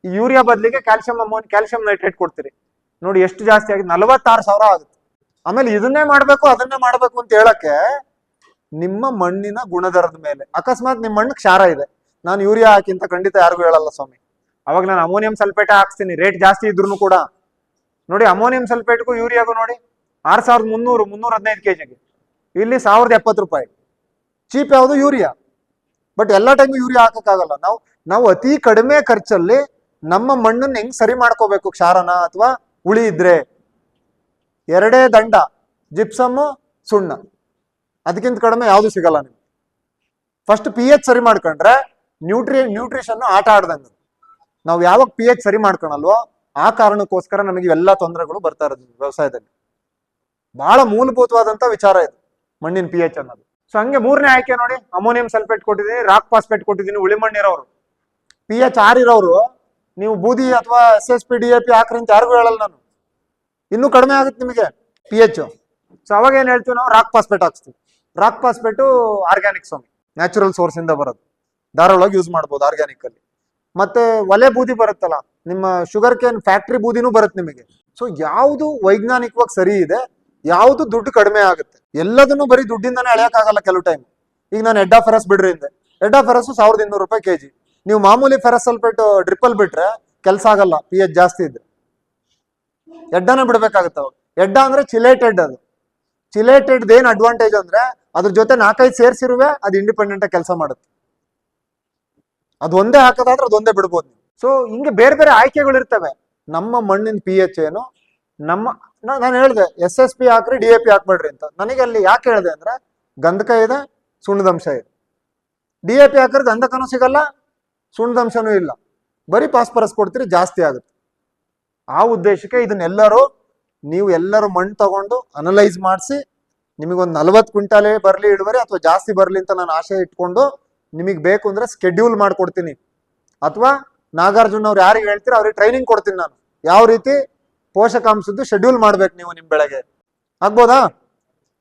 ಯೂರಿಯಾ ಬದಲಿಗೆ ಕ್ಯಾಲ್ಸಿಯಂ ಅಮೌಂಟ್ ಕ್ಯಾಲ್ಸಿಯಂ ನೈಟ್ರೇಟ್ ಕೊಡ್ತೀರಿ. ನೋಡಿ ಎಷ್ಟು ಜಾಸ್ತಿ ಆಗಿದೆ, ನಲವತ್ತಾರು ಸಾವಿರ ಆಗುತ್ತೆ. ಆಮೇಲೆ ಇದನ್ನೇ ಮಾಡ್ಬೇಕು, ಅದನ್ನೇ ಮಾಡ್ಬೇಕು ಅಂತ ಹೇಳಕ್ಕೆ ನಿಮ್ಮ ಮಣ್ಣಿನ ಗುಣದರದ ಮೇಲೆ, ಅಕಸ್ಮಾತ್ ನಿಮ್ಮ ಮಣ್ಣು ಕ್ಷಾರ ಇದೆ. ನಾನು ಯೂರಿಯಾ ಹಾಕಿ ಅಂತ ಖಂಡಿತ ಯಾರಿಗೂ ಹೇಳಲ್ಲ ಸ್ವಾಮಿ. ಅವಾಗ ನಾನು ಅಮೋನಿಯಂ ಸಲ್ಫೇಟ್ ಹಾಕ್ಸ್ತೀನಿ ರೇಟ್ ಜಾಸ್ತಿ ಇದ್ರು ಕೂಡ. ನೋಡಿ ಅಮೋನಿಯಂ ಸಲ್ಫೇಟ್ಗೂ ಯೂರಿಯಾಗೂ ನೋಡಿ, ಆರ್ ಸಾವಿರದ ಮುನ್ನೂರು, ಮುನ್ನೂರ ಹದಿನೈದು ಕೆಜಿಗೆ. ಇಲ್ಲಿ ಸಾವಿರದ ಎಪ್ಪತ್ತು ರೂಪಾಯಿ. ಚೀಪ್ ಯಾವುದು ಯೂರಿಯಾ? ಬಟ್ ಎಲ್ಲ ಟೈಮ್ ಯೂರಿಯಾ ಹಾಕಕ್ಕಾಗಲ್ಲ ನಾವು ನಾವು ಅತಿ ಕಡಿಮೆ ಖರ್ಚಲ್ಲಿ ನಮ್ಮ ಮಣ್ಣನ್ನ ಹೆಂಗ್ ಸರಿ ಮಾಡ್ಕೋಬೇಕು ಕ್ಷಾರನ ಅಥವಾ ಉಳಿ ಇದ್ರೆ? ಎರಡೇ ದಂಡ ಜಿಪ್ಸಮ್ ಸುಣ್ಣ. ಅದಕ್ಕಿಂತ ಕಡಿಮೆ ಯಾವುದು ಸಿಗಲ್ಲ ನಿಮ್ಗೆ. ಫಸ್ಟ್ ಪಿ ಎಚ್ ಸರಿ ಮಾಡ್ಕೊಂಡ್ರೆ ನ್ಯೂಟ್ರಿ ನ್ಯೂಟ್ರಿಷನ್ ಆಟ ಆಡ್ದಂಗೆ. ನಾವು ಯಾವಾಗ ಪಿ ಎಚ್ ಸರಿ ಮಾಡ್ಕೊಳಲ್ವೋ ಆ ಕಾರಣಕ್ಕೋಸ್ಕರ ನಮಗೆ ಇವೆಲ್ಲ ತೊಂದರೆಗಳು ಬರ್ತಾ ಇರೋದು ವ್ಯವಸಾಯದಲ್ಲಿ. ಬಹಳ ಮೂಲಭೂತವಾದಂತ ವಿಚಾರ ಇದು ಮಣ್ಣಿನ ಪಿ ಎಚ್ ಅನ್ನೋದು. ಸೊ ಹಂಗೆ ಮೂರನೇ ಆಯ್ಕೆ ನೋಡಿ, ಅಮೋನಿಯಂ ಸಲ್ಫೇಟ್ ಕೊಟ್ಟಿದ್ದೀನಿ ರಾಕ್ ಫಾಸ್ಫೇಟ್ ಕೊಟ್ಟಿದ್ದೀನಿ ಉಳಿಮಣ್ಣು ಇರೋರು ಪಿ ಎಚ್ ಆರ್ ಇರೋರು, ನೀವು ಬೂದಿ ಅಥವಾ S S P D A P ಹಾಕ್ರಿ ಅಂತ ಯಾರಿಗೂ ಹೇಳಲ್ಲ ನಾನು. ಇನ್ನೂ ಕಡಿಮೆ ಆಗುತ್ತೆ ನಿಮಗೆ ಪಿ ಎಚ್ ಸೊ ಅವಾಗ ಏನ್ ಹೇಳ್ತೀವಿ ನಾವು? ರಾಕ್ ಫಾಸ್ಫೇಟ್ ಹಾಕ್ಸ್ತೀವಿ. ರಾಕ್ ಫಾಸ್ಫೇಟು ಆರ್ಗ್ಯಾನಿಕ್ ಸ್ವಾಮಿ. ನ್ಯಾಚುರಲ್ ಸೋರ್ಸ್ ಇಂದ ಬರೋದು. ಧಾರಾಳವಾಗಿ ಯೂಸ್ ಮಾಡ್ಬೋದು ಆರ್ಗ್ಯಾನಿಕ್ ಅಲ್ಲಿ. ಮತ್ತೆ ಒಲೆ ಬೂದಿ ಬರುತ್ತಲ್ಲ, ನಿಮ್ಮ ಶುಗರ್ ಕೇನ್ ಫ್ಯಾಕ್ಟ್ರಿ ಬೂದಿನೂ ಬರುತ್ತೆ ನಿಮಗೆ. ಸೊ ಯಾವುದು ವೈಜ್ಞಾನಿಕವಾಗಿ ಸರಿ ಇದೆ, ಯಾವುದು ದುಡ್ಡು ಕಡಿಮೆ ಆಗುತ್ತೆ. ಎಲ್ಲದನ್ನು ಬರೀ ದುಡ್ಡಿಂದಾನೆ ಆಗಲ್ಲ ಕೆಲವು ಟೈಮ್ ಈಗ ನಾನು ಎಡ್ಡಾ ಫೆರಸ್ ಬಿಡ್ರಿ ಹಿಂದೆ ಎಡ್ಡಾ ಫೆರಸ್ ಸಾವಿರದ ಇನ್ನೂರು ರೂಪಾಯಿ ಕೆಜಿ. ನೀವು ಮಾಮೂಲಿ ಫೆರಸ್ ಸಲ್ಫೇಟ್ ಡ್ರಿಪ್ಪಲ್ ಬಿಟ್ರೆ ಕೆಲಸ ಆಗಲ್ಲ ಪಿ ಎಚ್ ಜಾಸ್ತಿ ಇದ್ರೆ. ಎಡ್ಡಾನ ಬಿಡ್ಬೇಕಾಗತ್ತ ಅವಾಗ. ಎಡ್ಡ ಅಂದ್ರೆ ಚಿಲೇಟೆಡ್ ಅದು. ಚಿಲೇಟೆಡ್ ಏನ್ ಅಡ್ವಾಂಟೇಜ್ ಅಂದ್ರೆ ಅದ್ರ ಜೊತೆ ನಾಲ್ಕೈದು ಸೇರ್ಸಿರುವೆ, ಅದು ಇಂಡಿಪೆಂಡೆಂಟ್ ಕೆಲಸ ಮಾಡುತ್ತೆ. ಅದೊಂದೇ ಹಾಕೋದಾದ್ರೆ ಅದೊಂದೇ ಬಿಡ್ಬೋದು ಸೊ ಹಿಂಗೆ ಬೇರೆ ಬೇರೆ ಆಯ್ಕೆಗಳು ಇರ್ತವೆ ನಮ್ಮ ಮಣ್ಣಿನ ಪಿ ಎಚ್ ಏನು? ನಮ್ಮ ನಾನು ಹೇಳಿದೆ ಎಸ್ ಎಸ್ ಪಿ ಹಾಕ್ರಿ ಡಿ ಎ ಪಿ ಹಾಕ್ಬೇಡ್ರಿ ಅಂತ. ನನಗೆ ಅಲ್ಲಿ ಯಾಕೆ ಹೇಳಿದೆ ಅಂದ್ರೆ, ಗಂಧಕ ಇದೆ ಸುಣ್ಣದಂಶ ಇದೆ. ಡಿ ಎ ಪಿ ಹಾಕಿದ್ರೆ ಗಂಧಕನೂ ಸಿಗಲ್ಲ ಸುಣ್ಣದಂಶನೂ ಇಲ್ಲ. ಬರೀ ಪಾಸ್ಪರಸ್ ಕೊಡ್ತೀರಿ, ಜಾಸ್ತಿ ಆಗುತ್ತೆ. ಆ ಉದ್ದೇಶಕ್ಕೆ ಇದನ್ನೆಲ್ಲರೂ ನೀವು ಎಲ್ಲರೂ ಮಣ್ಣು ತಗೊಂಡು ಅನಲೈಸ್ ಮಾಡಿಸಿ, ನಿಮಗೊಂದು ನಲ್ವತ್ತು ಕ್ವಿಂಟಾಲೇ ಬರಲಿ ಇಳುವರಿ ಅಥವಾ ಜಾಸ್ತಿ ಬರಲಿ ಅಂತ ನಾನು ಆಶೆ ಇಟ್ಕೊಂಡು ನಿಮಗೆ ಬೇಕು ಅಂದ್ರೆ ಸ್ಕೆಡ್ಯೂಲ್ ಮಾಡ್ಕೊಡ್ತೀನಿ. ಅಥವಾ ನಾಗಾರ್ಜುನ ಅವ್ರು ಯಾರಿಗೆ ಹೇಳ್ತೀರೋ ಅವ್ರಿಗೆ ಟ್ರೈನಿಂಗ್ ಕೊಡ್ತೀನಿ ನಾನು. ಯಾವ ರೀತಿ? ಪೋಷಕಾಂಶದ್ದು ಶೆಡ್ಯೂಲ್ ಮಾಡ್ಬೇಕು ನೀವು ನಿಮ್ಮ ಬೆಳೆಗೆ. ಆಗ್ಬೋದಾ?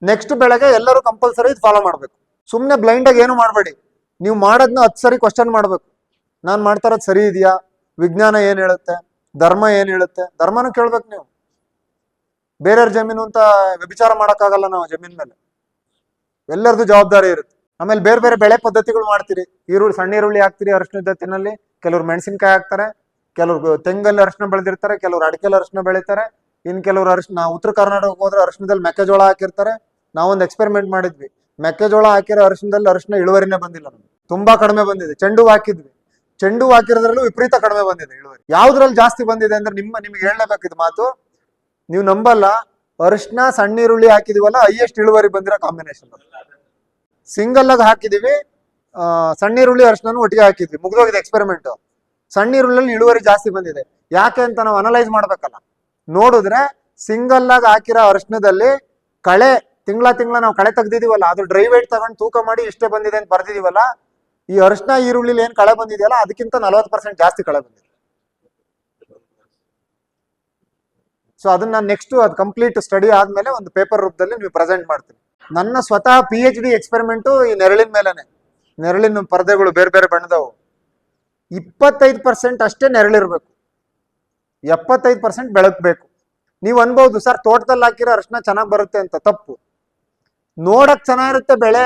ನೆಕ್ಸ್ಟ್ ಬೆಳೆಗೆ ಎಲ್ಲರೂ ಕಂಪಲ್ಸರಿ ಇದು ಫಾಲೋ ಮಾಡ್ಬೇಕು. ಸುಮ್ಮನೆ ಬ್ಲೈಂಡ್ ಆಗಿ ಏನು ಮಾಡಬೇಡಿ. ನೀವು ಮಾಡೋದನ್ನ ಹತ್ತು ಸರಿ ಕ್ವಶನ್ ಮಾಡ್ಬೇಕು. ನಾನು ಮಾಡ್ತಾ ಸರಿ ಇದೆಯಾ? ವಿಜ್ಞಾನ ಏನ್ ಹೇಳುತ್ತೆ? ಧರ್ಮ ಏನ್ ಹೇಳುತ್ತೆ? ಧರ್ಮನೂ ಕೇಳ್ಬೇಕು ನೀವು. ಬೇರೆಯವ್ರ ಜಮೀನು ಅಂತ ವ್ಯಭಿಚಾರ ಮಾಡೋಕ್ಕಾಗಲ್ಲ ನಾವು ಜಮೀನ್ ಮೇಲೆ. ಎಲ್ಲರದು ಜವಾಬ್ದಾರಿ ಇರುತ್ತೆ. ಆಮೇಲೆ ಬೇರೆ ಬೇರೆ ಬೆಳೆ ಪದ್ಧತಿಗಳು ಮಾಡ್ತೀರಿ. ಈರುಳ್ಳಿ, ಸಣ್ಣ ಈರುಳ್ಳಿ ಹಾಕ್ತೀರಿ ಅರಿಶಿನ ತಿನ್ನಲ್ಲಿ ಕೆಲವ್ರು ಮೆಣಸಿನ್ಕಾಯಿ ಹಾಕ್ತಾರೆ. ಕೆಲವ್ರು ತೆಂಗಲ್ಲಿ ಅರಿಶಿನ ಬೆಳೆದಿರ್ತಾರೆ ಕೆಲವರು ಅಡಿಕೆಲಿ ಅರಿಶಿನ ಬೆಳೀತಾರೆ ಇನ್ ಕೆಲವರು ಅರಿಶಿನ ಉತ್ತರ ಕರ್ನಾಟಕಕ್ಕೆ ಹೋದ್ರೆ ಅರಿಶಿನದಲ್ಲಿ ಮೆಕ್ಕೆಜೋಳ ಹಾಕಿರ್ತಾರೆ. ನಾವೊಂದು ಎಕ್ಸ್ಪೆರಿಮೆಂಟ್ ಮಾಡಿದ್ವಿ. ಮೆಕ್ಕೆಜೋಳ ಹಾಕಿರೋ ಅರಿಶಿನದಲ್ಲಿ ಅರಿಶಿನ ಇಳುವರಿನೇ ಬಂದಿಲ್ಲ ನಮ್ಗೆ. ತುಂಬಾ ಕಡಿಮೆ ಬಂದಿದೆ. ಚೆಂಡು ಹಾಕಿದ್ವಿ. ಚೆಂಡು ಹಾಕಿರೋದ್ರಲ್ಲೂ ವಿಪರೀತ ಕಡಿಮೆ ಬಂದಿದೆ ಇಳುವರಿ. ಯಾವ್ದ್ರಲ್ಲಿ ಜಾಸ್ತಿ ಬಂದಿದೆ ಅಂದ್ರೆ ನಿಮ್ಮ ನಿಮ್ಗೆ ಹೇಳಲೇಬೇಕಿದ್ ಮಾತು. ನೀವು ನಂಬಲ್ಲ ಅರಿಶಿನ ಸಣ್ಣ ಈರುಳ್ಳಿ ಹಾಕಿದೀವಲ್ಲ ಹೈಯೆಸ್ಟ್ ಇಳುವರಿ ಬಂದಿರೋ ಕಾಂಬಿನೇಷನ್ ಸಿಂಗಲ್ ಆಗಿ ಹಾಕಿದೀವಿ. ಆ, ಸಣ್ಣ ಈರುಳ್ಳಿ ಅರಿಶಿನ ಒಟ್ಟಿಗೆ ಹಾಕಿದ್ವಿ. ಮುಗ್ದೋಗಿದೆ ಎಕ್ಸ್ಪೆರಿಮೆಂಟ್ ಸಣ್ಣ ಈರುಳ್ಳಿ ಇಳುವರಿ ಜಾಸ್ತಿ ಬಂದಿದೆ. ಯಾಕೆ ಅಂತ ನಾವು ಅನಲೈಸ್ ಮಾಡ್ಬೇಕಲ್ಲ. ನೋಡಿದ್ರೆ ಸಿಂಗಲ್ ಆಗಿ ಹಾಕಿರೋ ಅರ್ಶನದಲ್ಲಿ ಕಳೆ, ತಿಂಗಳ ತಿಂಗಳ ನಾವು ಕಳೆ ತೆಗ್ದಿದೀವಲ್ಲ, ಅದು ಡ್ರೈ ವೇಟ್ ತಗೊಂಡು ತೂಕ ಮಾಡಿ ಇಷ್ಟೇ ಬಂದಿದೆ ಅಂತ ಬರ್ದಿದೀವಲ್ಲ, ಈ ಅರ್ಶನ ಈರುಳ್ಳಿಲಿ ಏನ್ ಕಳೆ ಬಂದಿದೆಯಲ್ಲ, ಅದಕ್ಕಿಂತ ನಲವತ್ತು ಪರ್ಸೆಂಟ್ ಜಾಸ್ತಿ ಕಳೆ ಬಂದಿದೆ. ಸೊ ಅದನ್ನ ನೆಕ್ಸ್ಟ್ ಅದು ಕಂಪ್ಲೀಟ್ ಸ್ಟಡಿ ಆದ್ಮೇಲೆ ಒಂದು ಪೇಪರ್ ರೂಪದಲ್ಲಿ ನೀವು ಪ್ರೆಸೆಂಟ್ ಮಾಡ್ತೀನಿ. ನನ್ನ ಸ್ವತಃ ಪಿ ಎಚ್ ಡಿ ಎಕ್ಸ್ಪೆರಿಮೆಂಟು ಈ ನೆರಳಿನ ಮೇಲೇನೆ. ನೆರಳಿನ ಪರದೆಗಳು ಬೇರೆ ಬೇರೆ ಬಣ್ಣದವು. ಇಪ್ಪತ್ತೈದು ಪರ್ಸೆಂಟ್ ಅಷ್ಟೇ ನೆರಳಿರ್ಬೇಕು. ಎಪ್ಪತ್ತೈದು ಪರ್ಸೆಂಟ್ ಬೆಳಕಬೇಕು. ನೀವು ಅನ್ಬೋದು, ಸರ್, ತೋಟದಲ್ಲಿ ಹಾಕಿರೋ ಅರ್ಶನ ಚೆನ್ನಾಗಿ ಬರುತ್ತೆ ಅಂತ. ತಪ್ಪು. ನೋಡಕ್ ಚೆನ್ನಾಗಿರುತ್ತೆ ಬೆಳೆ.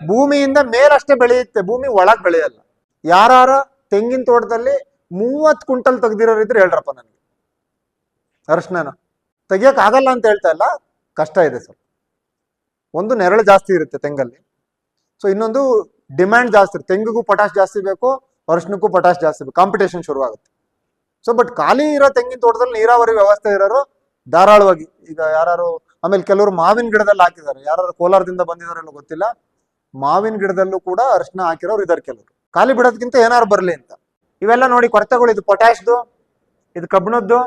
ಭೂಮಿಯಿಂದ ಮೇಲಷ್ಟೇ ಬೆಳೆಯುತ್ತೆ. ಭೂಮಿ ಒಳಗೆ ಬೆಳೆಯಲ್ಲ. ಯಾರ ತೆಂಗಿನ ತೋಟದಲ್ಲಿ ಮೂವತ್ತು ಕ್ವಿಂಟಲ್ ತೆಗ್ದಿರೋರು ಇದ್ರೆ ಹೇಳ್ರಪ್ಪ ನನಗೆ. ಅರ್ಶನನ. ತೆಗಿಯಕ್ ಆಗಲ್ಲ ಅಂತ ಹೇಳ್ತಾ ಇಲ್ಲ. ಕಷ್ಟ ಇದೆ ಸರ್ ಒಂದು ನೆರಳು ಜಾಸ್ತಿ ಇರುತ್ತೆ ತೆಂಗಲ್ಲಿ. ಸೊ ಇನ್ನೊಂದು ಡಿಮ್ಯಾಂಡ್ ಜಾಸ್ತಿ ತೆಂಗಿಗೂ ಪೊಟಾಶ್ ಜಾಸ್ತಿ ಬೇಕು. ಅರಿಶಿನಕ್ಕೂ ಪೊಟಾಶ್ ಜಾಸ್ತಿ ಕಾಂಪಿಟೇಷನ್ ಶುರು ಆಗುತ್ತೆ ಸೊ ಬಟ್ ಖಾಲಿ ಇರೋ ತೆಂಗಿನ ತೋಟದಲ್ಲಿ ನೀರಾವರಿ ವ್ಯವಸ್ಥೆ ಇರೋರು ಧಾರಾಳವಾಗಿ, ಈಗ ಯಾರು ಆಮೇಲೆ ಕೆಲವರು ಮಾವಿನ ಗಿಡದಲ್ಲಿ ಹಾಕಿದ್ದಾರೆ. ಯಾರು ಕೋಲಾರದಿಂದ ಬಂದಿದಾರೋ ಗೊತ್ತಿಲ್ಲ. ಮಾವಿನ ಗಿಡದಲ್ಲೂ ಕೂಡ ಅರ್ಶನ ಹಾಕಿರೋರು ಇದಾರೆ ಕೆಲವರು. ಖಾಲಿ ಬಿಡೋದಕ್ಕಿಂತ ಏನಾರು ಬರಲಿ ಅಂತ. ಇವೆಲ್ಲ ನೋಡಿ ಕೊರತೆಗಳು, ಇದು ಪೊಟ್ಯಾಶ್ದು ಇದು ಕಬ್ಬಿಣದ್ದು.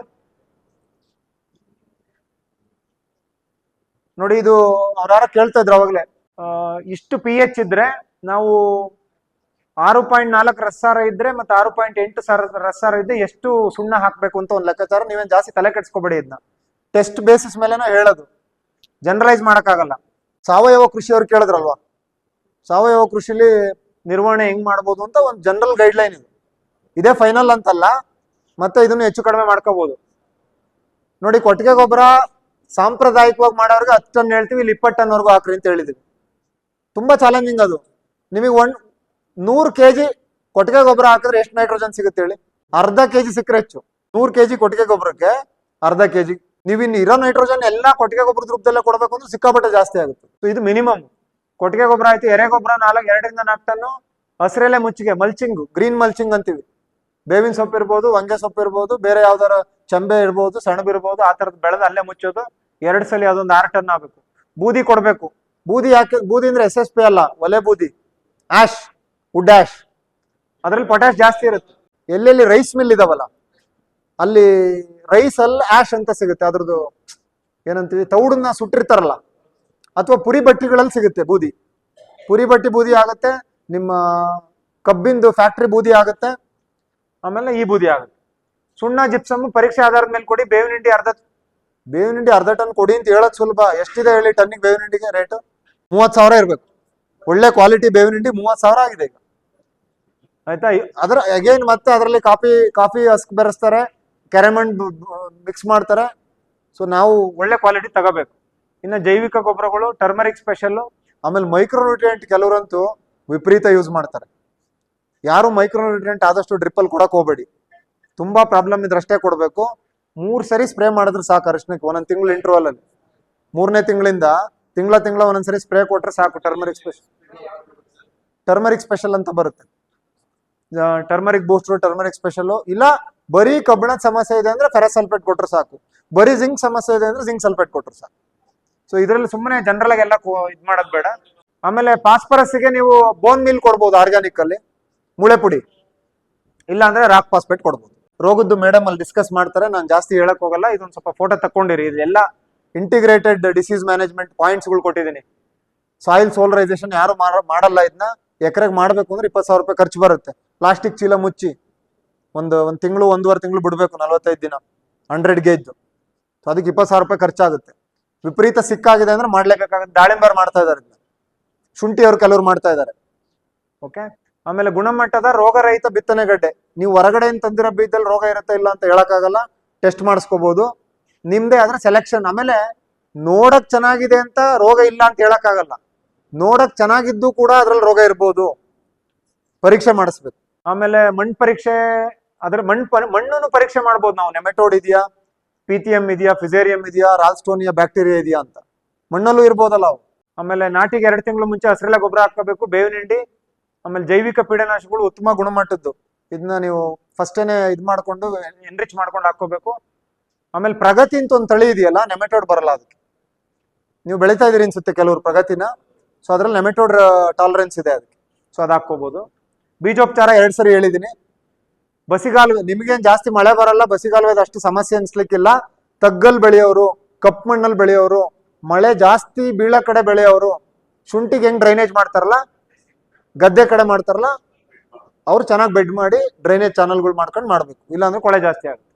ನೋಡಿ ಇದು ಅವ್ರಾರ ಕೇಳ್ತಾ ಇದ್ರು ಅವಾಗಲೇ. ಇಷ್ಟು ಪಿ ಎಚ್ ಇದ್ರೆ ನಾವು ಆರು ಪಾಯಿಂಟ್ ನಾಲ್ಕು ರಸ್ಸಾರ ಇದ್ರೆ ಮತ್ತೆ ಆರು ಪಾಯಿಂಟ್ ಎಂಟು ಸಾವಿರ ರಸ್ಸಾರ ಇದ್ರೆ ಎಷ್ಟು ಸುಣ್ಣ ಹಾಕ್ಬೇಕು ಅಂತ ಒಂದು ಲೆಕ್ಕಾಚಾರ, ನೀವೇನ್ ಜಾಸ್ತಿ ತಲೆ ಕೆಡ್ಸ್ಕೊಬೇಡಿ ಇದನ್ನ ಟೆಸ್ಟ್ ಬೇಸಿಸ್ ಮೇಲೆನೋ ಹೇಳೋದು. ಜನರಲೈಸ್ ಮಾಡೋಕ್ಕಾಗಲ್ಲ. ಸಾವಯವ ಕೃಷಿಯವ್ರು ಕೇಳಿದ್ರಲ್ವಾ? ಸಾವಯವ ಕೃಷಿಲಿ ನಿರ್ವಹಣೆ ಹೆಂಗ್ ಮಾಡ್ಬೋದು ಅಂತ ಒಂದು ಜನರಲ್ ಗೈಡ್ಲೈನ್ ಇದು. ಇದೇ ಫೈನಲ್ ಅಂತಲ್ಲ, ಮತ್ತೆ ಇದನ್ನು ಹೆಚ್ಚು ಕಡಿಮೆ ಮಾಡ್ಕೋಬಹುದು ನೋಡಿ, ಕೊಟ್ಟಿಗೆ ಗೊಬ್ಬರ ಸಾಂಪ್ರದಾಯಿಕವಾಗಿ ಮಾಡೋರ್ಗೆ ಹತ್ತು ಟನ್ ಹೇಳ್ತೀವಿ, ಇಲ್ಲಿ ಇಪ್ಪತ್ತು ಟನ್ವರೆಗೂ ಹಾಕ್ರಿ ಅಂತ ಹೇಳಿದ್ವಿ. ತುಂಬಾ ಚಾಲೆಂಜಿಂಗ್ ಅದು. ನಿಮಗೆ ಒಂದ್ ನೂರು ಕೆ ಜಿ ಕೊಟ್ಟಿಗೆ ಗೊಬ್ಬರ ಹಾಕಿದ್ರೆ ಎಷ್ಟು ನೈಟ್ರೋಜನ್ ಸಿಗುತ್ತೆ ಹೇಳಿ? ಅರ್ಧ ಕೆ ಜಿ ಸಿಕ್ಕರೆ ಹೆಚ್ಚು. ನೂರ್ ಕೆ ಜಿ ಕೊಟ್ಟಿಗೆ ಗೊಬ್ಬರಕ್ಕೆ ಅರ್ಧ ಕೆ ಜಿ ನೀವು ಇನ್ನು ಇರೋ ನೈಟ್ರೋಜನ್ ಎಲ್ಲ ಕೊಟ್ಟಿಗೆ ಗೊಬ್ಬರದ ರೂಪದಲ್ಲೇ ಕೊಡಬೇಕು ಅಂದ್ರೆ ಸಿಕ್ಕಾಪಟ್ಟೆ ಜಾಸ್ತಿ ಆಗುತ್ತೆ. ಇದು ಮಿನಿಮಮ್ ಕೊಟ್ಟಿಗೆ ಗೊಬ್ಬರ ಆಯ್ತು, ಎರೆ ಗೊಬ್ಬರ ನಾಲ್ಕು, ಎರಡರಿಂದ ನಾಲ್ಕು ಟನ್ನು ಹಸಿರೆಲೆ ಮುಚ್ಚಿಗೆ ಮಲ್ಚಿಂಗ್ ಗ್ರೀನ್ ಮಲ್ಚಿಂಗ್ ಅಂತೀವಿ. ಬೇವಿನ ಸೊಪ್ಪು ಇರ್ಬೋದು, ಹೊಂಗೆ ಸೊಪ್ಪು ಇರ್ಬೋದು, ಬೇರೆ ಯಾವ್ದಾರ ಚಂಬೆ ಇರ್ಬೋದು, ಸೆಣಬು ಇರ್ಬೋದು, ಆ ತರದ್ ಬೆಳೆದ ಅಲ್ಲೇ ಮುಚ್ಚೋದು, ಎರಡು ಸಲ ಅದೊಂದು ಆರು ಟನ್ ಆಗ್ಬೇಕು. ಬೂದಿ ಕೊಡಬೇಕು. ಬೂದಿ ಯಾಕೆ, ಬೂದಿ ಅಂದ್ರೆ ಎಸ್ ಎಸ್ ಪಿ ಅಲ್ಲ, ಒಲೆ ಬೂದಿ. ಆಶ್ ವುಡ್ ಆಶ್ ಅದ್ರಲ್ಲಿ ಪೊಟ್ಯಾಶ್ ಜಾಸ್ತಿ ಇರುತ್ತೆ. ಎಲ್ಲೆಲ್ಲಿ ರೈಸ್ ಮಿಲ್ ಇದಾವಲ್ಲ ಅಲ್ಲಿ ರೈಸ್ ಅಲ್ಲಿ ಆಶ್ ಅಂತ ಸಿಗುತ್ತೆ ಅದ್ರದ್ದು ಏನಂತೀವಿ ತೌಡನ್ನ ಸುಟ್ಟಿರ್ತಾರಲ್ಲ ಅಥವಾ ಪುರಿ ಬಟ್ಟಿಗಳಲ್ಲಿ ಸಿಗುತ್ತೆ ಬೂದಿ. ಪುರಿ ಬಟ್ಟಿ ಬೂದಿ ಆಗುತ್ತೆ ನಿಮ್ಮ ಕಬ್ಬಿಂದು ಫ್ಯಾಕ್ಟ್ರಿ ಬೂದಿ ಆಗುತ್ತೆ. ಆಮೇಲೆ ಈ ಬೂದಿ ಆಗುತ್ತೆ. ಸುಣ್ಣ ಜಿಪ್ಸಮ್ ಪರೀಕ್ಷೆ ಆಧಾರದ ಮೇಲೆ ಕೊಡಿ ಬೇವಿನ ಹಿಂಡಿ ಅರ್ಧ ಬೇವಿನ ಹಿಂಡಿ ಅರ್ಧ ಟನ್ ಕೊಡಿ ಅಂತ ಹೇಳೋದು ಸುಲಭ. ಎಷ್ಟಿದೆ ಹೇಳಿ ಟನ್ನಿಗೆ ಬೇವಿನ ಹಿಂಡಿಗೆ ರೇಟು? ಮೂವತ್ತು ಸಾವಿರ ಇರಬೇಕು. ಒಳ್ಳೆ ಕ್ವಾಲಿಟಿ ಬೇವಿನ ಹಿಂಡಿ ಮೂವತ್ತು ಸಾವಿರ ಆಗಿದೆ ಈಗ. ಆಯ್ತಾ? ಅದ್ರ ಅಗೇನ್ ಮತ್ತೆ ಅದರಲ್ಲಿ ಕಾಫಿ ಕಾಫಿ ಹಸ್ಕ್ ಬೆರೆಸ್ತಾರೆ ಕೆರೆಮಣ್ ಮಿಕ್ಸ್ ಮಾಡ್ತಾರೆ. ಸೊ ನಾವು ಒಳ್ಳೆ ಕ್ವಾಲಿಟಿ ತಗೋಬೇಕು. ಇನ್ನು ಜೈವಿಕ ಗೊಬ್ಬರಗಳು ಟರ್ಮರಿಕ್ ಸ್ಪೆಷಲ್ ಆಮೇಲೆ ಮೈಕ್ರೋನ್ಯೂಟ್ರಿಯೆಂಟ್ ಕೆಲವರಂತೂ ವಿಪರೀತ ಯೂಸ್ ಮಾಡ್ತಾರೆ. ಯಾರು ಮೈಕ್ರೋನ್ಯೂಟ್ರಿಯೆಂಟ್ ಆದಷ್ಟು ಡ್ರಿಪ್ಪಲ್ಲಿ ಕೊಡಕ್ಕೆ ಹೋಗ್ಬೇಡಿ. ತುಂಬ ಪ್ರಾಬ್ಲಮ್ ಇದ್ರಷ್ಟೇ ಕೊಡಬೇಕು. ಮೂರು ಸರಿ ಸ್ಪ್ರೇ ಮಾಡಿದ್ರೆ ಸಾಕು ಅರಿಶಿನಕ್ಕೆ ಒಂದೊಂದು ತಿಂಗಳು ಇಂಟರ್ವಲ್ ಅಲ್ಲಿ. ಮೂರನೇ ತಿಂಗಳಿಂದ ತಿಂಗಳ ತಿಂಗಳ ಒಂದೊಂದ್ಸರಿ ಸ್ಪ್ರೇ ಕೊಟ್ಟರೆ ಸಾಕು ಟರ್ಮರಿಕ್ ಸ್ಪೆಷಲ್ ಟರ್ಮರಿಕ್ ಸ್ಪೆಷಲ್ ಅಂತ ಬರುತ್ತೆ. ಟರ್ಮರಿಕ್ ಬೂಸ್ಟ್ರು ಟರ್ಮರಿಕ್ ಸ್ಪೆಷಲ್ ಇಲ್ಲ, ಬರೀ ಕಬ್ಬಿಣದ ಸಮಸ್ಯೆ ಇದೆ ಅಂದ್ರೆ ಫೆರಸಲ್ಫೇಟ್ ಕೊಟ್ರೆ ಸಾಕು. ಬರೀ ಜಿಂಕ್ ಸಮಸ್ಯೆ ಇದೆ ಅಂದ್ರೆ ಜಿಂಕ್ ಸಲ್ಫೇಟ್ ಕೊಟ್ಟರು ಸಾಕು. ಸೊ ಇದರಲ್ಲಿ ಸುಮ್ಮನೆ ಜನರಲ್ ಎಲ್ಲ ಇದು ಮಾಡೋದು ಬೇಡ. ಆಮೇಲೆ ಫಾಸ್ಫರಸ್ಗೆ ನೀವು ಬೋನ್ ಮಿಲ್ ಕೊಡ್ಬೋದು ಆರ್ಗ್ಯಾನಿಕ್ ಅಲ್ಲಿ. ಮುಳೆ ಪುಡಿ. ಇಲ್ಲ ಅಂದ್ರೆ ರಾಕ್ ಫಾಸ್ಫೇಟ್ ಕೊಡ್ಬೋದು. ರೋಗದ್ದು ಮೇಡಮ್ ಅಲ್ಲಿ ಡಿಸ್ಕಸ್ ಮಾಡ್ತಾರೆ. ನಾನು ಜಾಸ್ತಿ ಹೇಳಕ್ ಹೋಗಲ್ಲ. ಇದೊಂದು ಸ್ವಲ್ಪ ಫೋಟೋ ತಕೊಂಡಿರಿ ಇದೆಲ್ಲ ಇಂಟಿಗ್ರೇಟೆಡ್ ಡಿಸೀಸ್ ಮ್ಯಾನೇಜ್ಮೆಂಟ್ ಪಾಯಿಂಟ್ಸ್ಗಳು ಕೊಟ್ಟಿದ್ದೀನಿ. ಸಾಯಿಲ್ ಸೋಲರೈಸೇಷನ್ ಯಾರು ಮಾಡ- ಮಾಡಲ್ಲ ಇದನ್ನ ಎಕರೆಗೆ ಮಾಡಬೇಕು ಅಂದ್ರೆ ಇಪ್ಪತ್ತು ಸಾವಿರ ರೂಪಾಯಿ ಖರ್ಚು ಬರುತ್ತೆ. ಪ್ಲಾಸ್ಟಿಕ್ ಚೀಲ ಮುಚ್ಚಿ ಒಂದು ಒಂದು ತಿಂಗಳು, ಒಂದೂವರೆ ತಿಂಗಳು ಬಿಡಬೇಕು, ನಲವತ್ತೈದು ದಿನ. ಹಂಡ್ರೆಡ್ ಗೇಜ್ದು ಸೊ ಅದಕ್ಕೆ ಇಪ್ಪತ್ತು ಸಾವಿರ ರೂಪಾಯಿ ಖರ್ಚಾಗುತ್ತೆ. ವಿಪರೀತ ಸಿಕ್ಕಾಗಿದೆ ಅಂದ್ರೆ ಮಾಡ್ಲೇಬೇಕಾಗುತ್ತೆ. ದಾಳಿಂಬರ್ ಮಾಡ್ತಾ ಇದ್ದಾರೆ ಶುಂಠಿ ಅವರು ಕೆಲವರು ಮಾಡ್ತಾ ಇದ್ದಾರೆ. ಓಕೆ ಆಮೇಲೆ ಗುಣಮಟ್ಟದ ರೋಗರಹಿತ ಬಿತ್ತನೆ ಗಡ್ಡೆ. ನೀವು ಹೊರಗಡೆಯಿಂದ ತಂದಿರೋ ಬೀಜದಲ್ಲಿ ರೋಗ ಇರುತ್ತೆ ಇಲ್ಲ ಅಂತ ಹೇಳೋಕ್ಕಾಗಲ್ಲ. ಟೆಸ್ಟ್ ಮಾಡಿಸ್ಕೋಬಹುದು ನಿಮ್ದೇ ಆದ್ರೆ ಸೆಲೆಕ್ಷನ್ ಆಮೇಲೆ ನೋಡಕ್ ಚೆನ್ನಾಗಿದೆ ಅಂತ ರೋಗ ಇಲ್ಲ ಅಂತ ಹೇಳೋಕ್ಕಾಗಲ್ಲ. ನೋಡಕ್ಕೆ ಚೆನ್ನಾಗಿದ್ದು ಕೂಡ ಅದ್ರಲ್ಲಿ ರೋಗ ಇರ್ಬೋದು. ಪರೀಕ್ಷೆ ಮಾಡಿಸ್ಬೇಕು. ಆಮೇಲೆ ಮಣ್ಣು ಪರೀಕ್ಷೆ, ಅದ್ರ ಮಣ್ಣು ಮಣ್ಣನ್ನು ಪರೀಕ್ಷೆ ಮಾಡ್ಬೋದು ನಾವು. ನೆಮೆಟೋಡ್ ಇದೆಯಾ? ಪಿಥಿಯಂ ಇದೆಯಾ? ಫಿಸೇರಿಯಂ ಇದೆಯಾ? ರಾಲ್ಸ್ಟೋನಿಯಾ ಬ್ಯಾಕ್ಟೀರಿಯಾ ಇದೆಯಾ ಅಂತ. ಮಣ್ಣಲ್ಲೂ ಇರ್ಬೋದಲ್ಲ ಅವು. ಆಮೇಲೆ ನಾಟಿಗೆ ಎರಡು ತಿಂಗಳು ಮುಂಚೆ ಹಸಿರೆಲೆ ಗೊಬ್ಬರ ಹಾಕೋಬೇಕು ಬೇವಿನ ಹಿಂಡಿ, ಆಮೇಲೆ ಜೈವಿಕ ಪೀಡನಾಶಗಳು ಉತ್ತಮ ಗುಣಮಟ್ಟದ್ದು. ಇದನ್ನ ನೀವು ಫಸ್ಟೇನೆ ಇದು ಮಾಡ್ಕೊಂಡು ಎನ್ರಿಚ್ ಮಾಡ್ಕೊಂಡು ಹಾಕೋಬೇಕು ಆಮೇಲೆ ಪ್ರಗತಿ ಅಂತ ಒಂದು ತಳಿ ಇದೆಯಲ್ಲ, ನೆಮೆಟೋಡ್ ಬರಲ್ಲ ಅದಕ್ಕೆ. ನೀವು ಬೆಳೀತಾ ಇದೀರಿ ಅನ್ಸುತ್ತೆ ಕೆಲವರು ಪ್ರಗತಿನ. ಸೊ ಅದ್ರಲ್ಲಿ ನೆಮೆಟೋಡ್ ಟಾಲರೆನ್ಸ್ ಇದೆ ಅದಕ್ಕೆ. ಸೊ ಅದು ಹಾಕೋಬಹುದು ಬೀಜೋಪಚಾರ ಎರಡು ಸರಿ ಹೇಳಿದ್ದೀನಿ ಬಸಿಗಾಲುವೆ, ನಿಮಗೇನು ಜಾಸ್ತಿ ಮಳೆ ಬರಲ್ಲ, ಬಸಿಗಾಲುವೆದ ಅಷ್ಟು ಸಮಸ್ಯೆ ಅನ್ಸ್ಲಿಕ್ಕಿಲ್ಲ. ತಗ್ಗಲ್ ಬೆಳೆಯೋರು ಕಪ್ಪು ಮಣ್ಣಲ್ಲಿ ಬೆಳೆಯೋರು, ಮಳೆ ಜಾಸ್ತಿ ಬೀಳ ಕಡೆ ಬೆಳೆಯೋರು, ಶುಂಠಿಗೆ ಹೆಂಗ್ ಡ್ರೈನೇಜ್ ಮಾಡ್ತಾರಲ್ಲ, ಗದ್ದೆ ಕಡೆ ಮಾಡ್ತಾರಲ್ಲ, ಅವ್ರು ಚೆನ್ನಾಗಿ ಬೆಡ್ ಮಾಡಿ ಡ್ರೈನೇಜ್ ಚಾನಲ್ಗಳು ಮಾಡ್ಕೊಂಡು ಮಾಡಬೇಕು. ಇಲ್ಲಾಂದ್ರೆ ಕೊಳೆ ಜಾಸ್ತಿ ಆಗುತ್ತೆ.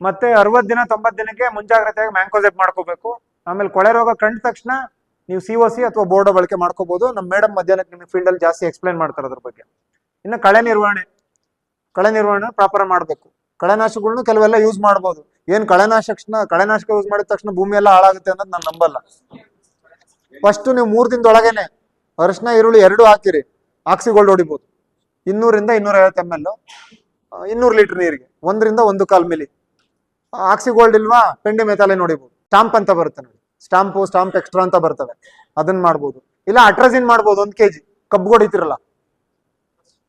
ಮತ್ತೆ ಅರವತ್ತು ದಿನ ತೊಂಬತ್ತು ದಿನಕ್ಕೆ ಮುಂಜಾಗ್ರತೆಯಾಗಿ ಮ್ಯಾಂಕೋಸೆಪ್ ಮಾಡ್ಕೋಬೇಕು. ಆಮೇಲೆ ಕೊಳೆ ರೋಗ ಕಂಡ ತಕ್ಷಣ ನೀವು ಸಿ ಒ ಸಿ ಅಥವಾ ಬೋರ್ಡ್ ಬಳಕೆ ಮಾಡ್ಕೋಬಹುದು ನಮ್ಮ ಮೇಡಮ್ ಮಧ್ಯಾಹ್ನಕ್ಕೆ ನಿಮಗೆ ಫೀಲ್ಡ್ ಅಲ್ಲಿ ಜಾಸ್ತಿ ಎಕ್ಸ್ಪ್ಲೈನ್ ಮಾಡ್ತಾರೆ ಅದ್ರ ಬಗ್ಗೆ. ಇನ್ನು ಕಳೆ ನಿರ್ವಹಣೆ ಕಳೆ ನಿರ್ವಹಣೆ ಪ್ರಾಪರ್ ಮಾಡಬೇಕು. ಕಳೆನಾಶಕಗಳನ್ನು ಕೆಲವೆಲ್ಲ ಯೂಸ್ ಮಾಡಬಹುದು ಏನ್ ಕಳೆನಾಶಕ ಕಳೆನಾಶಕ ಯೂಸ್ ಮಾಡಿದ ತಕ್ಷಣ ಭೂಮಿ ಎಲ್ಲ ಹಾಳಾಗುತ್ತೆ ಅನ್ನೋದು ನಾನು ನಂಬಲ್ಲ. ಫಸ್ಟ್ ನೀವು ಮೂರ್ ದಿನದೊಳಗೇನೆ ಅರಿಶಿನ, ಈರುಳ್ಳಿ ಎರಡು ಹಾಕಿರಿ. ಆಕ್ಸಿಗೋಲ್ಡ್ ಹೊಡಿಬೋದು. ಇನ್ನೂರಿಂದ ಇನ್ನೂರ ಐವತ್ತು ಎಂ ಎಲ್ ಇನ್ನೂರು ಲೀಟರ್ ನೀರಿಗೆ. ಒಂದರಿಂದ ಒಂದು ಕಾಲ್ ಮಿಲಿ. ಆಕ್ಸಿಗೋಲ್ಡ್ ಇಲ್ವಾ, ಪೆಂಡಿ ಮೆತಾಲೆ ನೋಡಿಬೋದು ಸ್ಟಾಂಪ್ ಅಂತ ಬರುತ್ತೆ ನೋಡಿ. ಸ್ಟಾಂಪು, ಸ್ಟಾಂಪ್ ಎಕ್ಸ್ಟ್ರಾ ಅಂತ ಬರ್ತವೆ. ಅದನ್ನ ಮಾಡ್ಬೋದು. ಇಲ್ಲ, ಅಟ್ರಜಿನ್ ಮಾಡ್ಬೋದು ಒಂದ್ ಕೆಜಿ. ಕಬ್ಬು ಹೊಡಿತಿರಲ್ಲ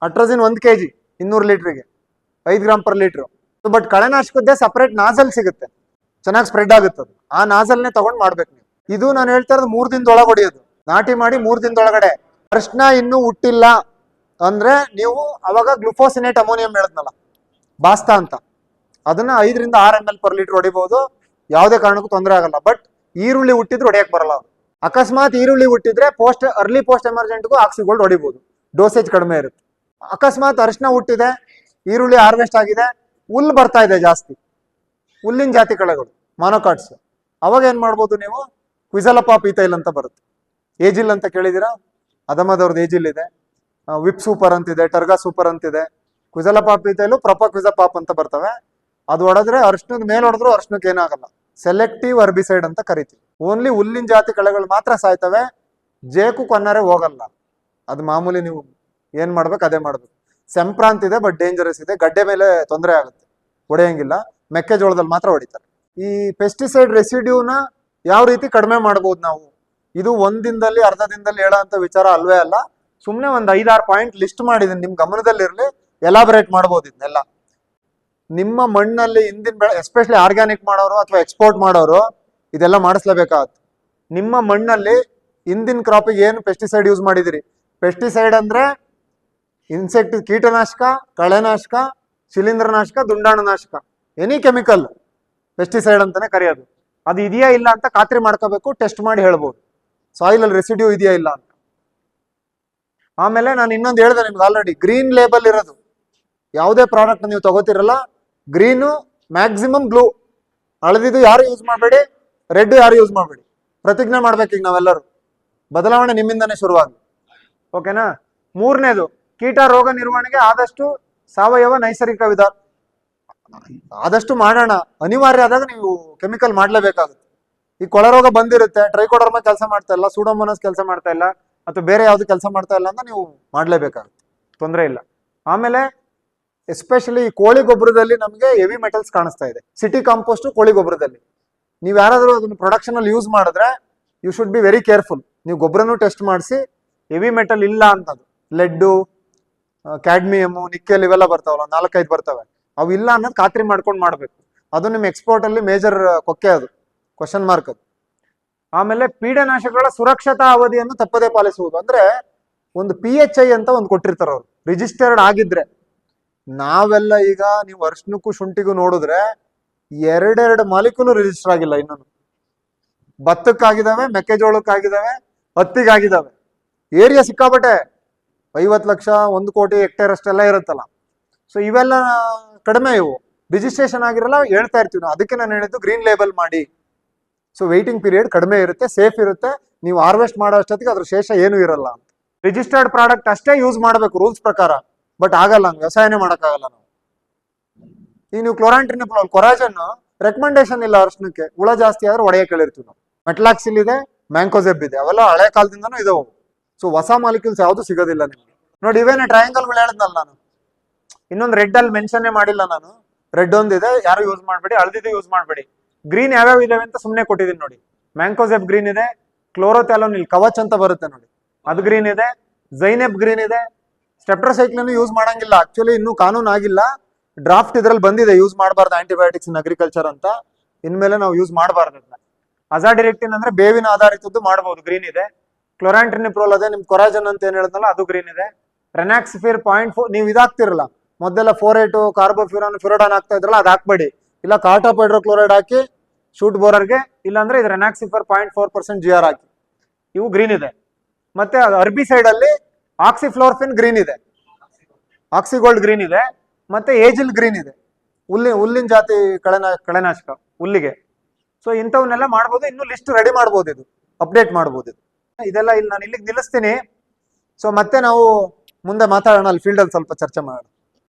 ಅಟ್ರಜಿನ್ ಒಂದ್ ಕೆಜಿ, ಇನ್ನೂರು ಲೀಟ್ರಿಗೆ. ಐದು ಗ್ರಾಮ್ ಪರ್ ಲೀಟ್ರು. ಬಟ್ ಕಳೆನಾಶಕದ್ದೇ ಸಪರೇಟ್ ನಾಸಲ್ ಸಿಗುತ್ತೆ. ಚೆನ್ನಾಗಿ ಸ್ಪ್ರೆಡ್ ಆಗುತ್ತೆ ಅದು. ಆ ನಾಸಲ್ನೇ ತಗೊಂಡ್ ಮಾಡ್ಬೇಕು ನೀವು. ಇದು ನಾನು ಹೇಳ್ತಾ ಇರೋದು ಮೂರ್ ದಿನದೊಳಗೆ ಹೊಡಿಯೋದು. ನಾಟಿ ಮಾಡಿ ಮೂರ್ ದಿನದೊಳಗಡೆ. ಪ್ರಶ್ನ ಇನ್ನೂ ಹುಟ್ಟಿಲ್ಲ ಅಂದ್ರೆ ನೀವು ಅವಾಗ ಗ್ಲುಫೋಸಿನೇಟ್ ಅಮೋನಿಯಂ ಹೇಳಿದ್ನಲ್ಲ, ಬಾಸ್ತಾ ಅಂತ. ಅದನ್ನ ಐದರಿಂದ ಆರ್ ಎಂ ಎಲ್ ಪರ್ ಲೀಟರ್ ಹೊಡಿಬಹುದು ಯಾವುದೇ ಕಾರಣಕ್ಕೂ ತೊಂದರೆ ಆಗಲ್ಲ. ಬಟ್ ಈರುಳ್ಳಿ ಹುಟ್ಟಿದ್ರೆ ಹೊಡೆಯಕ್ ಬರಲ್ಲ ಅಕಸ್ಮಾತ್ ಈರುಳ್ಳಿ ಹುಟ್ಟಿದ್ರೆ ಪೋಸ್ಟ್ ಅರ್ಲಿ ಪೋಸ್ಟ್ ಎಮರ್ಜೆಂಟ್ಗೂ ಆಕ್ಸಿಗೋಲ್ಡ್ ಹೊಡಿಬಹುದು ಡೋಸೇಜ್ ಕಡಿಮೆ ಇರುತ್ತೆ. ಅಕಸ್ಮಾತ್ ಅರಿಶಿನ ಹುಟ್ಟಿದೆ, ಈರುಳ್ಳಿ ಹಾರ್ವೆಸ್ಟ್ ಆಗಿದೆ, ಹುಲ್ ಬರ್ತಾ ಇದೆ ಜಾಸ್ತಿ. ಹುಲ್ಲಿನ ಜಾತಿ ಕಳೆಗಳು ಮಾನೋಕಾಟ್ಸ್ ಅವಾಗ ಏನ್ ಮಾಡ್ಬೋದು ನೀವು? ಕ್ವಿಜಲಪ್ಪ ಪೀತೈಲ್ ಅಂತ ಬರುತ್ತೆ. ಏಜಿಲ್ ಅಂತ ಕೇಳಿದಿರಾ? ಅದಮದವ್ರದ್ದು ಏಜಿಲ್ ಇದೆ. ವಿಪ್ ಸೂಪರ್ ಅಂತಿದೆ, ಟರ್ಗಾ ಸೂಪರ್ ಅಂತಿದೆ. ಕ್ವಿಜಲಪಾಪ್ ಪೀತೈಲು, ಪ್ರಪ ಕ್ವಿಜಪಾಪ್ ಅಂತ ಬರ್ತವೆ. ಅದು ಹೊಡೆದ್ರೆ ಅರ್ಶನದ ಮೇಲೆ ಹೊಡೆದ್ರು ಅರ್ಶನಕ್ಕೆ ಏನಾಗಲ್ಲ. ಸೆಲೆಕ್ಟಿವ್ ಅರ್ಬಿಸೈಡ್ ಅಂತ ಕರಿತೀವಿ. ಓನ್ಲಿ ಹುಲ್ಲಿನ ಜಾತಿ ಕಳೆಗಳು ಮಾತ್ರ ಸಾಯ್ತವೆ. ಜೇಕು ಕೊನ್ನರೆ ಹೋಗಲ್ಲ. ಅದು ಮಾಮೂಲಿ ನೀವು ಏನ್ ಮಾಡ್ಬೇಕು, ಅದೇ ಮಾಡ್ಬೇಕು. ಸೆಂಪ್ರಾಂತ್ ಇದೆ ಬಟ್ ಡೇಂಜರಸ್ ಇದೆ. ಗಡ್ಡೆ ಮೇಲೆ ತೊಂದರೆ ಆಗುತ್ತೆ. ಹೊಡೆಯಂಗಿಲ್ಲ. ಮೆಕ್ಕೆಜೋಳದಲ್ಲಿ ಮಾತ್ರ ಹೊಡಿತಾರೆ. ಈ ಪೆಸ್ಟಿಸೈಡ್ ರೆಸಿಡ್ಯೂನ ಯಾವ ರೀತಿ ಕಡಿಮೆ ಮಾಡ್ಬೋದು ನಾವು? ಇದು ಒಂದ್ ದಿನದಲ್ಲಿ ಅರ್ಧ ದಿನದಲ್ಲಿ ಹೇಳೋ ವಿಚಾರ ಅಲ್ವೇ ಅಲ್ಲ. ಸುಮ್ಮನೆ ಒಂದು ಐದಾರು ಪಾಯಿಂಟ್ ಲಿಸ್ಟ್ ಮಾಡಿದ್ದೀನಿ. ನಿಮ್ ಗಮನದಲ್ಲಿರ್ಲಿ. ಎಲಾಬರೇಟ್ ಮಾಡ್ಬೋದು ಇದನ್ನೆಲ್ಲ. ನಿಮ್ಮ ಮಣ್ಣಲ್ಲಿ ಹಿಂದಿನ ಬೆಳೆ ಎಸ್ಪೆಷಲಿ ಆರ್ಗ್ಯಾನಿಕ್ ಮಾಡೋರು ಅಥವಾ ಎಕ್ಸ್ಪೋರ್ಟ್ ಮಾಡೋರು, ಇದೆಲ್ಲ ಮಾಡಿಸ್ಲೇಬೇಕಾಗತ್ತೆ. ನಿಮ್ಮ ಮಣ್ಣಲ್ಲಿ ಹಿಂದಿನ ಕ್ರಾಪಿಗೆ ಏನು ಪೆಸ್ಟಿಸೈಡ್ ಯೂಸ್ ಮಾಡಿದಿರಿ? ಪೆಸ್ಟಿಸೈಡ್ ಅಂದ್ರೆ ಇನ್ಸೆಕ್ಟ್ ಕೀಟನಾಶಕ, ಕಳೆನಾಶಕ, ಶಿಲೀಂಧ್ರನಾಶಕ, ದುಂಡಾಣುನಾಶಕ. ಎನಿ ಕೆಮಿಕಲ್ ಪೆಸ್ಟಿಸೈಡ್ ಅಂತಾನೆ ಕರೆಯೋದು. ಅದು ಇದೆಯಾ ಇಲ್ಲ ಅಂತ ಖಾತ್ರಿ ಮಾಡ್ಕೋಬೇಕು ಟೆಸ್ಟ್ ಮಾಡಿ ಹೇಳ್ಬೋದು. ಸಾಯಿಲ್ ಅಲ್ಲಿ ರೆಸಿಡ್ಯೂ ಇದೆಯಾ ಇಲ್ಲ ಅಂತ. ಆಮೇಲೆ ನಾನು ಇನ್ನೊಂದು ಹೇಳಿದೆ ನಿಮ್ಗೆ ಆಲ್ರೆಡಿ ಗ್ರೀನ್ ಲೇಬಲ್ ಇರೋದು. ಯಾವುದೇ ಪ್ರಾಡಕ್ಟ್ ನೀವು ತಗೋತಿರಲ್ಲ ಗ್ರೀನು, ಮ್ಯಾಕ್ಸಿಮಮ್ ಬ್ಲೂ. ಹಳದಿದು ಯಾರು ಯೂಸ್ ಮಾಡಬೇಡಿ ರೆಡ್ ಯಾರು ಯೂಸ್ ಮಾಡಬೇಡಿ. ಪ್ರತಿಜ್ಞೆ ಮಾಡ್ಬೇಕು ಈಗ ನಾವೆಲ್ಲರೂ. ಬದಲಾವಣೆ ನಿಮ್ಮಿಂದನೇ ಶುರುವಾಗಿ ಓಕೆನಾ? ಮೂರನೇದು, ಕೀಟ ರೋಗ ನಿರ್ವಹಣೆಗೆ ಆದಷ್ಟು ಸಾವಯವ ನೈಸರ್ಗಿಕ ವಿಧಾನ ಆದಷ್ಟು ಮಾಡೋಣ. ಅನಿವಾರ್ಯ ಆದಾಗ ನೀವು ಕೆಮಿಕಲ್ ಮಾಡಲೇಬೇಕಾಗುತ್ತೆ. ಈ ಕೊಳರೋಗ ಬಂದಿರುತ್ತೆ, ಟ್ರೈಕೋಡರ್ಮ ಕೆಲಸ ಮಾಡ್ತಾ ಇಲ್ಲ, ಸೂಡೋಮೋನಸ್ ಕೆಲಸ ಮಾಡ್ತಾ ಇಲ್ಲ, ಅಥವಾ ಬೇರೆ ಯಾವುದು ಕೆಲಸ ಮಾಡ್ತಾ ಇಲ್ಲ ಅಂತ ನೀವು ಮಾಡಲೇಬೇಕಾಗುತ್ತೆ. ತೊಂದರೆ ಇಲ್ಲ. ಆಮೇಲೆ ಎಸ್ಪೆಷಲಿ ಕೋಳಿ ಗೊಬ್ಬರದಲ್ಲಿ ನಮಗೆ ಹೆವಿ ಮೆಟಲ್ಸ್ ಕಾಣಿಸ್ತಾ ಇದೆ. ಸಿಟಿ ಕಾಂಪೋಸ್ಟ್ ಕೋಳಿ ಗೊಬ್ಬರದಲ್ಲಿ. ನೀವು ಯಾರಾದರೂ ಅದನ್ನು ಪ್ರೊಡಕ್ಷನ್ ಅಲ್ಲಿ ಯೂಸ್ ಮಾಡಿದ್ರೆ you should be very careful ನೀವು ಗೊಬ್ಬರನೂ ಟೆಸ್ಟ್ ಮಾಡಿಸಿ ಹೆವಿ ಮೆಟಲ್ ಇಲ್ಲ ಅಂತದ್ದು ಲೆಡ್ಡು ಕ್ಯಾಡ್ಮಿಯಮು ನಿಕ್ಕೆಲ್ ಇವೆಲ್ಲ ಬರ್ತಾವಲ್ಲ, ನಾಲ್ಕೈದು ಬರ್ತವೆ. ಅವು ಇಲ್ಲ ಅನ್ನೋದು ಖಾತ್ರಿ ಮಾಡ್ಕೊಂಡು ಮಾಡಬೇಕು. ಅದು ನಿಮ್ಮ ಎಕ್ಸ್ಪೋರ್ಟ್ ಅಲ್ಲಿ ಮೇಜರ್ ಕೊಕ್ಕೆ ಅದು. ಕ್ವಶನ್ ಮಾರ್ಕ್ ಅದು. ಆಮೇಲೆ ಪೀಡನಾಶಕಗಳ ಸುರಕ್ಷತಾ ಅವಧಿಯನ್ನು ತಪ್ಪದೇ ಪಾಲಿಸುವುದು. ಅಂದ್ರೆ ಒಂದು ಪಿ ಎಚ್ ಐ ಅಂತ ಒಂದು ಕೊಟ್ಟಿರ್ತಾರೆ ಅವರು ರಿಜಿಸ್ಟರ್ಡ್ ಆಗಿದ್ರೆ. ನಾವೆಲ್ಲ ಈಗ ನೀವು ಅರ್ಶನಕ್ಕೂ ಶುಂಠಿಗೂ ನೋಡಿದ್ರೆ ಎರಡೆರಡು ಮಾಲಿಕೂನು ರಿಜಿಸ್ಟರ್ ಆಗಿಲ್ಲ ಇನ್ನೂ ಭತ್ತಕ್ಕಾಗಿದ್ದಾವೆ, ಮೆಕ್ಕೆಜೋಳಕ್ಕಾಗಿದ್ದಾವೆ, ಹತ್ತಿಗಾಗಿದ್ದಾವೆ. ಏರಿಯಾ ಸಿಕ್ಕಾಬಟ್ಟೆ ಐವತ್ತು ಲಕ್ಷ, ಒಂದು ಕೋಟಿ ಹೆಕ್ಟೇರ್ ಅಷ್ಟೆಲ್ಲ ಇರುತ್ತಲ್ಲ. ಸೊ ಇವೆಲ್ಲ ಕಡಿಮೆ ಇವು. ರಿಜಿಸ್ಟ್ರೇಷನ್ ಆಗಿರಲ್ಲ, ಹೇಳ್ತಾ ಇರ್ತೀವಿ ನಾವು. ಅದಕ್ಕೆ ನಾನು ಹೇಳಿದ್ದು ಗ್ರೀನ್ ಲೇಬಲ್ ಮಾಡಿ. ಸೊ ವೆಯ್ಟಿಂಗ್ ಪೀರಿಯಡ್ ಕಡಿಮೆ ಇರುತ್ತೆ ಸೇಫ್ ಇರುತ್ತೆ. ನೀವು ಹಾರ್ವೆಸ್ಟ್ ಮಾಡೋ ಅಷ್ಟೊತ್ತಿಗೆ ಅದ್ರ ಶೇಷ ಏನು ಇರಲ್ಲ ರಿಜಿಸ್ಟರ್ಡ್ ಪ್ರಾಡಕ್ಟ್ ಅಷ್ಟೇ ಯೂಸ್ ಮಾಡಬೇಕು ರೂಲ್ಸ್ ಪ್ರಕಾರ. ಬಟ್ ಆಗಲ್ಲ ವ್ಯವಸಾಯನೇ ಮಾಡೋಕ್ಕಾಗಲ್ಲ ನಾವು. ಈಗ ನೀವು ಕ್ಲೋರಾಂಟ್ರಿನ ಕೊರಾಜನ್ ರೆಕಮೆಂಡೇಶನ್ ಇಲ್ಲ ಅರ್ಶನಕ್ಕೆ. ಹುಳ ಜಾಸ್ತಿ ಆದ್ರೆ ಒಡೆಯ ಕೇಳಿರ್ತೀವಿ ನಾವು. ಮೆಟ್ಲಾಕ್ಸಿಲ್ ಇದೆ ಮ್ಯಾಂಕೋಜೆಬ್ ಇದೆ. ಅವೆಲ್ಲ ಹಳೆ ಕಾಲದಿಂದನೂ ಇದಾವೆ. ಸೊ ಹೊಸ ಮಾಲಿಕ್ಯೂಲ್ಸ್ ಯಾವುದು ಸಿಗೋದಿಲ್ಲ ನಿಮಗೆ. ನೋಡಿ, ಇವೇನೆ ಟ್ರಯಾಂಗಲ್ಗಳು ಹೇಳಿದ್ನಲ್ಲ ನಾನು. ಇನ್ನೊಂದು ರೆಡ್ ಅಲ್ಲಿ ಮೆನ್ಷನ್ ಮಾಡಿಲ್ಲ ನಾನು. ರೆಡ್ ಒಂದಿದೆ, ಯಾರು ಯೂಸ್ ಮಾಡಬೇಡಿ ಹಳದಿದ್ದು ಯೂಸ್ ಮಾಡಬೇಡಿ. ಗ್ರೀನ್ ಯಾವ್ಯಾವ ಇದಾವೆ ಅಂತ ಸುಮ್ಮನೆ ಕೊಟ್ಟಿದ್ದೀನಿ ನೋಡಿ. ಮ್ಯಾಂಕೋಜೆಬ್ ಗ್ರೀನ್ ಇದೆ ಕ್ಲೋರೋಥ್ಯಾಲೋನ್ ಇಲ್ಲಿ ಕವಚ್ ಅಂತ ಬರುತ್ತೆ ನೋಡಿ. ಅದು ಗ್ರೀನ್ ಇದೆ ಜೈನೆಬ್ ಗ್ರೀನ್ ಇದೆ ಸ್ಟೆಪ್ಟ್ರೋಸೈಕ್ಲಿನ್ ಯೂಸ್ ಮಾಡಂಗಿಲ್ಲ. ಆಕ್ಚುಲಿ ಇನ್ನೂ ಕಾನೂನು ಆಗಿಲ್ಲ. ಡ್ರಾಫ್ಟ್ ಇದ್ರಲ್ಲಿ ಬಂದಿದೆ ಯೂಸ್ ಮಾಡಬಾರ್ದು ಆಂಟಿಬಯೋಟಿಕ್ಸ್ ಇನ್ ಅಗ್ರಿಕಲ್ಚರ್ ಅಂತ. ಇನ್ಮೇಲೆ ನಾವು ಯೂಸ್ ಮಾಡಬಾರ್ದು ಅದನ್ನ ಅಜಾಡಿರೆಕ್ಟಿನ್ ಅಂದ್ರೆ ಬೇವಿನ ಆಧಾರಿತದ್ದು ಮಾಡಬಹುದು ಗ್ರೀನ್ ಇದೆ. ಕ್ಲೋರಾಂಟ್ರಿನಿಪ್ರೋಲ್ ಅದೇ ನಿಮ್ ಕೊರಾಜನ್ ಅಂತ ಏನ್ ಹೇಳಿದ್ನಲ್ಲ ಅದು ಗ್ರೀನ್ ಇದೆ. ರೆನಾಕ್ಸಿಫಿರ್ ಪಾಯಿಂಟ್ ಫೋರ್ ನೀವು ಇದಾಗ್ತಿರಲ್ಲ. ಮೊದಲೆಲ್ಲ ಫೋರ್ ಏಟು ಕಾರ್ಬೋಫ್ಯೂರಾನ್ ಫ್ಯೂರೋಡಾನ್ ಆಗ್ತಾ ಇದ್ರಲ್ಲ, ಅದು ಹಾಕ್ಬೇಡಿ. ಇಲ್ಲ ಕಾರ್ಟಾಪ್ ಹೈಡ್ರೋಕ್ಲೋರೈಡ್ ಹಾಕಿ ಶೂಟ್ ಬೋರರ್ಗೆ ಇಲ್ಲಾಂದ್ರೆ ಇದು Rynaxypyr point four percent G R ಹಾಕಿ. ಇವು ಗ್ರೀನ್ ಇದೆ. ಮತ್ತೆ ಅರ್ಬಿ ಸೈಡ್ ಅಲ್ಲಿ ಆಕ್ಸಿಫ್ಲೋರ್ಫಿನ್ ಗ್ರೀನ್ ಇದೆ. ಆಕ್ಸಿಗೋಲ್ಡ್ ಗ್ರೀನ್ ಇದೆ. ಮತ್ತೆ ಏಜಿಲ್ ಗ್ರೀನ್ ಇದೆ. ಹುಲ್ಲಿ, ಹುಲ್ಲಿನ ಜಾತಿ ಕಳೆನಾ, ಕಳೆನಾಶಕ, ಹುಲ್ಲಿಗೆ. ಸೊ ಇಂಥವನ್ನೆಲ್ಲ ಮಾಡ್ಬೋದು. ಇನ್ನು ಲಿಸ್ಟ್ ರೆಡಿ ಮಾಡ್ಬೋದು ಇದು. ಅಪ್ಡೇಟ್ ಮಾಡ್ಬೋದು ಇದು. ಇದೆಲ್ಲ ಇಲ್ಲಿ ನಾನು ಇಲ್ಲಿಗೆ ನಿಲ್ಲಿಸ್ತೀನಿ. ಸೊ ಮತ್ತೆ ನಾವು ಮುಂದೆ ಮಾತಾಡೋಣ. ಅಲ್ಲಿ ಫೀಲ್ಡಲ್ಲಿ ಸ್ವಲ್ಪ ಚರ್ಚೆ ಮಾಡೋಣ.